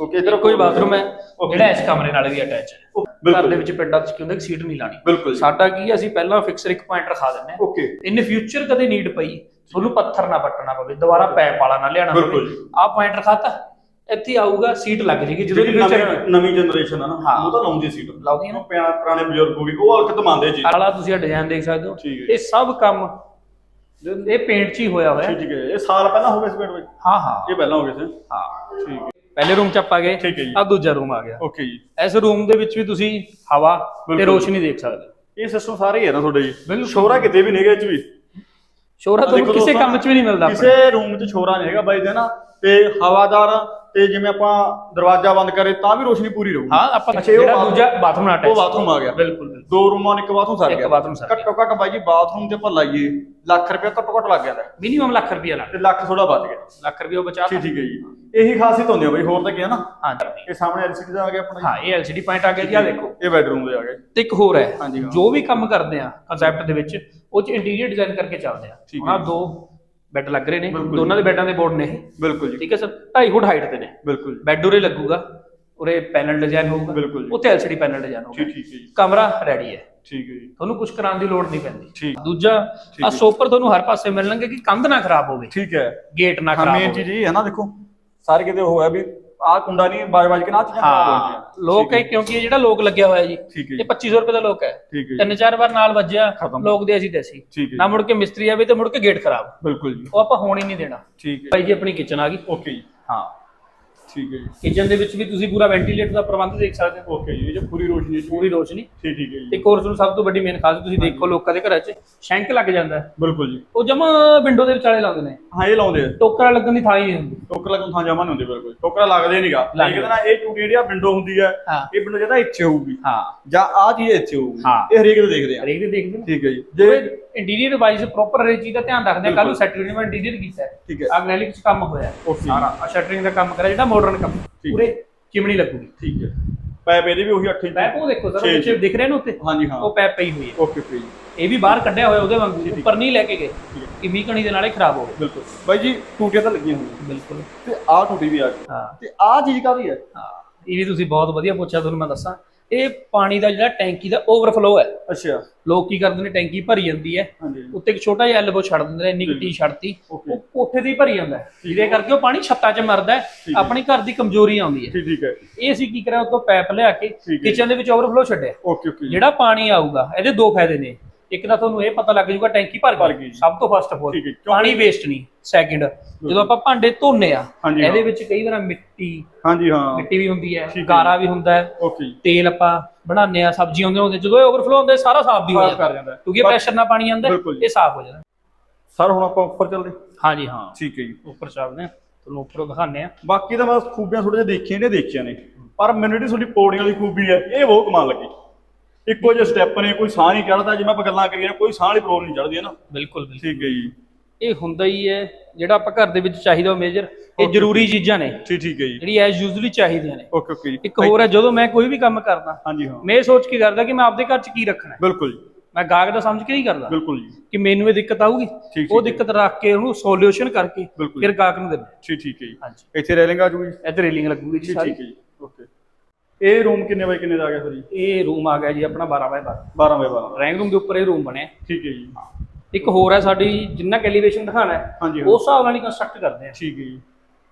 ਓਕੇ ਇਧਰ ਕੋਈ ਬਾਥਰੂਮ ਹੈ. ਜਿਹੜਾ ਇਸ ਕਮਰੇ ਨਾਲ ਵੀ ਅਟੈਚ ਹੈ। ਘਰ। ਦੇ ਵਿੱਚ ਪਿੰਡਾਂ 'ਚ ਕੀ ਹੁੰਦਾ ਕਿ ਸੀਟ ਨਹੀਂ ਲਾਣੀ। ਸਾਡਾ ਕੀ ਹੈ, ਅਸੀਂ ਪਹਿਲਾਂ ਫਿਕਸਰ ਇੱਕ ਪੁਆਇੰਟ ਰਖਾ ਹਾਂ। ਓਕੇ। ਇਨ ਫਿਊਚਰ ਕਦੇ ਨੀਡ ਪਈ ਤੁਹਾਨੂੰ ਪੱਥਰ ਨਾ ਪੱਟਣਾ ਪਵੇ ਦੁਬਾਰਾ ਪੈਪ ਵਾਲਾ ਨਾ ਲਿਆਣਾ ਜੀ। ਆਹ ਪੁਆਇੰਟ ਰਖਾਤਾ? ਇੱਥੇ ਆਊਗਾ ਸੀਟ ਲੱਗ ਜੇਗੀ ਜਦੋਂ ਜਿਹੜੀ ਨਵੀਂ ਨਵੀਂ ਜਨਰੇਸ਼ਨ ਆ ਨਾ ਹਾਂ। ਉਹ ਤਾਂ ਲਾਉਂਦੀ ਸੀ ਲਾਉਂਦੀ ਆ ਨਾ। ਪੁਰਾਣੇ ਬਜ਼ੁਰਗ ਹੋ ਗਏ ਉਹ ਹਲਕਤ ਮੰਨਦੇ ਜੀ ਵਾਲਾ ਤੁਸੀਂ ਇਹ ਡਿਜ਼ਾਈਨ ਦੇਖ ਸਕਦੇ ਹੋ ਠੀਕ ਹੈ। ਇਹ ਸਭ ਕੰਮ ਇਹ ਪੇਂਟ 'ਚ ਹੀ ਹੋਇਆ ਹੋਇਆ ਠੀਕ ਹੈ ਠੀਕ ਹੈ ਇਹ ਸਾਲ ਪਹਿਲਾਂ ਹੋ ਗਏ ਸੀ ਪੇਂਟ ਵਿੱਚ ਹਾਂ ਹਾਂ ਇਹ ਪਹਿਲਾਂ ਹੋ ਗਏ ਸੀ ਹਾਂ ਠੀਕ ਹੈ ਪਹਿਲੇ ਰੂਮ 'ਚ ਆਪਾਂ ਗਏ ਠੀਕ ਹੈ ਜੀ। ਆ ਦੂਜਾ ਰੂਮ ਆ ਗਿਆ ਓਕੇ ਜੀ ਇਸ ਰੂਮ ਦੇ ਵਿੱਚ ਵੀ ਤੁਸੀਂ ਹਵਾ ਤੇ ਬਿਲਕੁਲ। ਰੋਸ਼ਨੀ ਦੇਖ ਸਕਦੇ ਹੋ ਇਹ ਸਿਸਟਮ ਸਾਰੇ ਹੀ ਹੈ ਨਾ ਤੁਹਾਡੇ ਜੀ ਬਿਲਕੁਲ। ਸ਼ੋਰਾ ਕਿਤੇ ਵੀ ਨਹੀਂਗਾ ਇਹ ਚ ਵੀ ਸ਼ੋਰਾ ਆਹ ਤੁਹਾਨੂੰ ਦੇਖੋ ਕਿਸੇ ਦੋਸਤੋ, ਕੰਮ 'ਚ ਵੀ ਨਹੀਂ ਮਿਲਦਾ। ਕਿਸੇ ਰੂਮ 'ਚ ਛੋਰਾ ਨਹੀਂ ਹੈਗਾ ਬਾਈ ਦੇ ਨਾ ਤੇ ਹਵਾਦਾਰ ਤੇ ਜਿਵੇਂ ਆਪਾਂ ਦਰਵਾਜ਼ਾ ਬੰਦ ਕਰੇ ਤਾਂ ਵੀ ਰੋਸ਼ਨੀ ਪੂਰੀ ਰਹੂਗੀ। ਹਾਂ ਆਪਾਂ ਜਿਹੜਾ ਦੂਜਾ ਬਾਥਰੂਮ ਨਾਲ ਉਹ ਅਟੈਚ ਬਾਥਰੂਮ ਆ ਗਿਆ। ਬਿਲਕੁਲ ਦੋ ਰੂਮਾਂ ਨਾਲ ਇੱਕ ਬਾਥਰੂਮ ਸਰ ਇੱਕ ਗਿਆ। Bathroom sir. ਘੱਟੋ ਘੱਟ ਬਾਈ ਜੀ ਬਾਥਰੂਮ ਤੇ ਆਪਾਂ ਲਾਈਏ ਲੱਖ ਰੁਪਏ ਘੱਟੋ ਘੱਟ ਲੱਗ ਜਾਂਦਾ। ਮਿਨੀਮਮ ਲੱਖ ਰੁਪਏ ਲੱਗ ਤੇ ਲੱਖ ਥੋੜਾ ਬਚ ਗਿਆ। ਲੱਖ ਰੁਪਏ ਉਹ ਬਚਾ ਠੀਕ ਠੀਕ ਹੈ ਜੀ। ਇਹੀ ਖਾਸੀਅਤ ਹੁੰਦੀ ਹੈ ਬਾਈ ਹੋਰ ਤਾਂ ਕੀ ਹੈ ਨਾ? ਹਾਂ ਇਹ ਸਾਹਮਣੇ ਐਲਸੀਡੀ ਦਾ ਆ ਗਿਆ ਆਪਣਾ। ਹਾਂ ਇਹ ਐਲਸੀਡੀ ਪੁਆਇੰਟ ਆ ਗਿਆ ਜੀ ਆ ਦੇਖੋ। ਇਹ ਬੈਡਰੂਮ ਦੇ ਆ ਗਏ। ਤੇ ਇੱਕ ਹੋਰ ਹੈ। ਜੋ ਵੀ ਕੰਮ ਕਰਦੇ ਆ ਕਨਸੈਪਟ ਦੇ ਵਿੱਚ ਉਹ ਚ ਇੰਟੀਰੀਅਰ ਡਿਜ਼ਾਈਨ ਕਰਕੇ ਚੱਲਦੇ ਆ। ਹੈ। ਦੋ ਬੈੱਡ ਲੱਗ ਰਹੇ ਨੇ। ਦੋਨਾਂ ਦੇ ਬੈੱਡਾਂ ਦੇ ਬੋਰਡ ਨੇ ਇਹ। ਬਿਲਕੁਲ ਜੀ। ਠੀਕ ਹੈ ਸਰ 2.5 ਫੁੱਟ ਹਾਈਟ ਤੇ ਨੇ। ਬਿਲਕੁਲ। ਬੈੱਡ ਉਰੇ ਲੱਗੂਗਾ ਉਰੇ ਪੈਨਲ ਡਿਜ਼ਾਈਨ ਹੋਊਗਾ ਬਿਲਕੁਲ ਜੀ। ਉੱਥੇ ਐਲਸੀਡੀ ਪੈਨਲ ਡਿਜ਼ਾਈਨ ਹੋਊਗਾ। ਠੀਕ ਠੀਕ ਹੈ ਜੀ ਕਮਰਾ ਰੈਡੀ ਹੈ। ਠੀਕ ਹੈ ਜੀ। ਤੁਹਾਨੂੰ ਕੁਝ ਕਰਾਉਣ ਦੀ ਲੋੜ ਨਹੀਂ ਪੈਂਦੀ। ਠੀਕ। ਦੂਜਾ ਆ। ਸੋਪਰ ਤੁਹਾਨੂੰ ਹਰ ਪਾਸੇ ਮਿਲਣਗੇ ਕਿ ਕੰਧ ਨਾ ਖਰਾਬ ਹੋਵੇ। ਠੀਕ ਹੈ। ਗੇਟ ਨਾ ਖਰਾਬ ਮੇਨ ਹੋਵੇ। ਚੀਜ਼ ਇਹ ਹੈ ਨਾ ਦੇਖੋ ਸਾਰੇ ਕਿਤੇ ਹੋਇਆ ਵੀ ਆਹ ਕੁੰਡਾ ਨਹੀਂ ਬਾਜ ਬਾਜ ਕੇ ਨਾ ਚੀਜ਼ਾਂ ਖਰਾਬ ਹੋ ਹਾਂ। ਲੋਕ ਇਹ ਕਿਉਂਕਿ ਇਹ ਜਿਹੜਾ ਲੋਕ ਲੱਗਿਆ ਹੋਇਆ ਜੀ ਠੀਕ ਹੈ ਇਹ ਜੀ 2500 ਰੁਪਏ ਦਾ ਲੋਕ ਹੈ। ਠੀਕ ਹੈ ਜੀ। ਤਿੰਨ ਚਾਰ ਵਾਰ ਨਾਲ ਵੱਜਿਆ ਖਤਮ। ਲੋਕ ਦੇ ਅਸੀਂ ਠੀਕ ਹੈ ਨਾ। ਮੁੜ ਕੇ ਮਿਸਤਰੀ ਆਵੇ ਤੇ ਮੁੜ ਕੇ ਗੇਟ ਖਰਾਬ। ਬਿਲਕੁਲ ਜੀ। ਉਹ ਆਪਾਂ ਹੋਣ ਹੀ ਨਹੀਂ ਦੇਣਾ। ਠੀਕ ਹੈ ਭਾਈ ਜੀ ਆਪਣੀ ਕਿਚਨ ਆ ਗਈ। ਓਕੇ ਜੀ। ਹਾਂ। ਠੀਕ ਹੈ ਜੀ। ਕਿਚਨ ਦੇ ਵਿੱਚ ਵੀ ਤੁਸੀਂ ਪੂਰਾ ਵੈਂਟੀਲੇਟਰ ਦਾ ਪ੍ਰਬੰਧ ਦੇਖ ਸਕਦੇ ਹੋ। ਓਕੇ ਜੀ ਇਹ ਜੋ ਪੂਰੀ ਰੋਸ਼ਨੀ ਚ ਪੂਰੀ ਰੋਸ਼ਨੀ। ਠੀਕ ਠੀਕ ਹੈ ਜੀ। ਇੱਕ ਹੋਰ ਤੁਹਾਨੂੰ ਸਭ ਤੋਂ ਵੱਡੀ ਮੇਨ ਖਾਸ ਤੁਸੀਂ ਦੇਖੋ ਲੋਕਾਂ ਦੇ ਘਰਾਂ 'ਚ ਸ਼ੈਂਕ ਲੱਗ ਜਾਂਦਾ। ਹੈ। ਬਿਲਕੁਲ ਜੀ। ਉਹ ਜਮਾ ਵਿੰਡੋ ਦੇ ਵਿਚਾਲੇ ਲਾਉਂਦੇ ਨੇ। ਹਾਂ ਇਹ ਲਾਉਂਦੇ ਆ। ਟੋਕਰਾ ਲੱਗਣ ਦੀ ਥਾਂ ਹੀ ਨਹੀਂ ਹੁੰਦੀ। ਟੋਕਰਾ ਲੱਗਣ ਥਾਂ ਜਮਾ ਨਹੀਂ ਹੁੰਦੀ ਬਿਲਕੁਲ। ਟੋਕਰਾ ਲੱਗਦੇ ਨਹੀਂਗਾ ਲੱਗਦੇ। ਹੈ ਨਾ ਇਹ ਟੂਟੀ ਜਿਹੜੀ ਆ ਵਿੰਡੋ ਹੁੰਦੀ ਹੈ ਹਾਂ। ਇਹ ਵਿੰਡੋ ਜਿਹਦਾ ਇੱਥੇ ਹੋਊਗੀ। ਹਾਂ। ਜਾਂ ਆਹ ਚੀਜ਼ ਇੱਥੇ ਹੋਊਗੀ। ਹਾਂ। ਇਹ ਹਰੇਕ ਦੇ ਦੇਖਦੇ ਆ। ਹਰੇਕ ਦੇ ਦੇਖਦੇ ਠੀਕ ਹੈ ਜੀ। ਜੇ ਇੰਟੀਰੀਅਰ ਵਾਈਜ਼ ਪ੍ਰੋਪਰ ਹਰੇਕ ਚੀਜ਼ ਦਾ ਧਿਆਨ ਰੱਖਦੇ ਆ ਕੱਲ ਨੂੰ। ਸੈਟਰਿੰਗ ਮੈਂ ਇੰਟੀਰੀਅਰ ਕੀਤਾ ਹੈ। ਠੀਕ ਹੈ। ਅਗਲੈਲਿਕ ਚ ਕੰਮ ਹੋਇਆ। ਸਾਰਾ ਆ ਸ਼ਟਰਿੰਗ ਦਾ ਕੰਮ ਕਰਿਆ ਜਿਹੜਾ ਮਾਡਰਨ ਕੰਮ। ਪੂਰੇ ਚਿਮਣੀ ਲੱਗੂਗੀ। ਠੀਕ ਹੈ। ਪੈਪ ਇਹਦੇ ਵੀ ਉਹੀ 8 ਇੰਚ ਪੈਪ ਉਹ ਦੇਖੋ ਸਰ ਵਿੱਚ ਇੰਚ। ਦਿਖ ਰਹੇ ਨੇ ਉੱਤੇ? ਹਾਂਜੀ ਹਾਂ। ਉਹ ਪੈਪ ਪਈ ਹੋਈ ਹੈ। ਓਕੇ ਓਕੇ ਜੀ। ਇਹ ਵੀ ਬਾਹਰ ਕੱਢਿਆ ਹੋਇਆ ਉਹਦੇ ਵਾਂਗੂ ਉੱਪਰ ਨਹੀਂ ਲੈ ਕੇ ਗਏ। ਕਿ ਮੀਂਹ ਕਣੀ ਦੇ ਨਾਲੇ ਖਰਾਬ ਹੋ ਗਏ। ਬਿਲਕੁਲ। ਬਾਈ ਜੀ ਟੂਟੀਆਂ ਤਾਂ ਲੱਗੀਆਂ ਹੋਈਆਂ। ਬਿਲਕੁਲ। ਤੇ ਆਹ ਟੂਟੀ ਵੀ ਆ ਗਈ। ਹਾਂ। ਤੇ ਆਹ ਚੀਜ਼ ਕਾਹਦੀ ਹੈ? ਹਾਂ ਇਹ ਵੀ ਤੁਸੀਂ ਬਹੁਤ ਵਧੀਆ ਪੁੱਛਿਆ ਤੁਹਾਨੂੰ ਮੈਂ ਦੱਸਾਂ। ਇਹ ਪਾਣੀ ਦਾ ਜਿਹੜਾ ਟੈਂਕੀ ਦਾ ਓਵਰਫਲੋ ਹੈ। ਅੱਛਾ। ਲੋਕ ਕੀ ਕਰਦੇ ਨੇ ਟੈਂਕੀ ਭਰੀ ਜਾਂਦੀ ਹੈ। ਉੱਤੇ ਇੱਕ ਛੋਟਾ ਜਿਹਾ ਐਲਬੋ ਛੱਡ ਦਿੰਦੇ ਨੇ ਇੰਨੀ ਕੁ ਟੀ ਛੱਡਤੀ। ਉਹ ਕੋਠੇ ਹੀ ਭਰੀ ਜਾਂਦਾ ਜਿਹਦੇ ਕਰਕੇ ਉਹ ਪਾਣੀ ਛੱਤਾਂ 'ਚ ਮਰਦਾ ਹੈ। ਆਪਣੀ ਘਰ ਦੀ ਕਮਜ਼ੋਰੀ ਆਉਂਦੀ ਹੈ। ਠੀਕ ਹੈ। ਇਹ ਅਸੀਂ ਕੀ ਕਰਿਆ ਉਤੋਂ ਪਾਈਪ ਲਿਆ ਕੇ। ਕਿਚਨ ਦੇ ਵਿੱਚ ਓਵਰਫਲੋ ਛੱਡਿਆ। ਓਕੇ ਓਕੇ ਜਿਹੜਾ ਪਾਣੀ ਆਊਗਾ ਇਹਦੇ ਦੋ ਫਾਇਦੇ ਨੇ। ਇੱਕ ਤਾਂ ਤੁਹਾਨੂੰ ਇਹ ਪਤਾ ਲੱਗ ਜਾਊਗਾ ਟੈਂਕੀ ਭਰ ਭਰ ਗਈ ਗਈ। ਸਭ ਤੋਂ ਫਸਟ ਆਫ ਆਲ ਠੀਕ ਹੈ, ਕਿਉਂਕਿ- ਪਾਣੀ ਵੇਸਟ ਨਹੀਂ ਸੈਕਿੰਡ ਜਦੋਂ ਆਪਾਂ ਭਾਂਡੇ ਧੋਨੇ ਆ ਹਾਂਜੀ, ਇਹਦੇ। ਵਿੱਚ ਕਈ ਵਾਰ ਮਿੱਟੀ ਹਾਂਜੀ ਹਾਂ। ਮਿੱਟੀ ਵੀ ਹੁੰਦੀ ਹੈ ਠੀਕ ਹੈ। ਗਾਰਾ ਵੀ ਹੁੰਦਾ ਹੈ ਓਕੇ ਤੇਲ ਆਪਾਂ ਬਣਾਉਂਦੇ ਆ ਸਬਜ਼ੀਆਂ ਹੁੰਦੀਆਂ ਹੁੰਦੀਆਂ ਜਦੋਂ ਇਹ ਓਵਰਫਲੋ ਹੁੰਦਾ ਇਹ ਸਾਰਾ ਸਾਫ਼ ਵੀ ਹੋ ਸਾਫ਼ ਜਾਂਦਾ। ਕਰ ਜਾਂਦਾ। ਹੈ। ਕਿਉਂਕਿ ਪ੍ਰੈਸ਼ਰ ਨਾਲ ਪਾਣੀ ਆਉਂਦਾ ਹੈ, ਬਿਲਕੁਲ ਜੀ। ਇਹ ਸਾਫ਼ ਹੋ ਜਾਂਦਾ। ਸਰ ਹੁਣ ਆਪਾਂ ਉੱਪਰ ਚੱਲਦੇ ਹਾਂਜੀ ਹਾਂ। ਠੀਕ ਹੈ ਜੀ। ਉੱਪਰ ਚੱਲਦੇ ਆ ਤੁਹਾਨੂੰ ਉੱਪਰੋਂ ਦਿਖਾਉਂਦੇ ਆ ਬਾਕੀ ਤਾਂ ਮੈਂ ਖੂਬੀਆਂ ਥੋੜੇ ਜਿਹਾ ਦੇਖੀਆਂ ਨੇ ਦੇਖੀਆਂ ਨੇ। ਪਰ ਮੈਨੂੰ ਜਿਹੜੀ ਤੁਹਾਡੀ ਪੌੜੀਆਂ ਵਾਲੀ ਖੂਬੀ ਹੈ ਇਹ ਬਹੁਤ ਕਮਾਲ ਲੱਗੀ। ਇੱਕੋ ਜਿਹੇ ਸਟੈਪ ਨੇ ਕੋਈ ਸਾਹ ਨਹੀਂ ਚੜਦਾ ਜਿਵੇਂ ਆਪਾਂ ਗੱਲਾਂ ਕਰੀਏ ਕੋਈ ਸਾਹ ਵਾਲੀ ਪ੍ਰੋਬਲਮ ਨਹੀਂ ਚੜਦੀ ਹੈ ਨਾ। ਬਿਲਕੁਲ ਬਿਲਕੁਲ। ਠੀਕ ਹੈ ਜੀ। ਇਹ ਹੁੰਦਾ ਹੀ ਹੈ ਜਿਹੜਾ ਆਪਾਂ ਘਰ ਦੇ ਵਿੱਚ ਚਾਹੀਦਾ ਉਹ ਮੇਜਰ ਇਹ. ਜ਼ਰੂਰੀ ਚੀਜ਼ਾਂ ਨੇ। ਠੀਕ ਠੀਕ ਹੈ ਜੀ। ਜਿਹੜੀ ਐਸ ਯੂਜ਼ਲੀ ਚਾਹੀਦੀਆਂ ਨੇ। ਓਕੇ ਓਕੇ ਜੀ। ਇੱਕ ਹੋਰ ਹੈ ਜਦੋਂ ਮੈਂ ਕੋਈ ਵੀ ਕੰਮ ਕਰਦਾ ਹਾਂਜੀ ਹਾਂ। ਮੈਂ ਸੋਚ ਕੇ ਕਰਦਾ ਕਿ ਮੈਂ ਆਪਦੇ ਘਰ 'ਚ ਕੀ ਰੱਖਣਾ। ਬਿਲਕੁਲ ਜੀ। ਮੈਂ ਗਾਹਕ ਦਾ ਸਮਝ ਕੇ ਨਹੀਂ ਕਰਦਾ ਬਿਲਕੁਲ ਜੀ। ਕਿ ਮੈਨੂੰ ਇਹ ਦਿੱਕਤ ਆਊਗੀ। ਉਹ। ਦਿੱਕਤ ਰੱਖ ਕੇ ਉਹਨੂੰ ਸੋਲੂਸ਼ਨ ਕਰਕੇ। ਫਿਰ ਗਾਹਕ ਨੂੰ ਦੇਣਾ ਠੀਕ ਠੀਕ ਹੈ ਜੀ। ਹਾਂਜੀ। ਇੱਥੇ ਰੈਲਿੰਗ ਆ ਜੂਗੀ ਇੱਧਰ ਰੇਲਿੰਗ ਲੱਗੂਗੀ ਜੀ ਸਾਰੀ ਠੀਕ ਹੈ ਜੀ। ਇਹ ਰੂਮ ਕਿੰਨੇ ਬਾਈ ਕਿੰਨੇ ਦਾ ਆ ਗਿਆ ਸਰ ਜੀ? ਇਹ ਰੂਮ ਆ ਗਿਆ ਜੀ ਆਪਣਾ 12 ਬਾਈ 12 12 ਬਾਈ 12 ਡਰਾਇੰਗ ਰੂਮ ਦੇ ਉੱਪਰ ਇਹ ਰੂਮ ਬਣਿਆ ਠੀਕ ਹੈ ਜੀ। ਇੱਕ ਹੋਰ ਹੈ ਸਾਡੀ ਜਿੰਨਾ ਐਲੀਵੇਸ਼ਨ ਦਿਖਾਣਾ ਹੈ। ਉਸ ਹਿਸਾਬ ਨਾਲ ਹੀ ਕੰਸਟਰਕਟ ਕਰਦੇ ਆ ਠੀਕ ਹੈ ਜੀ।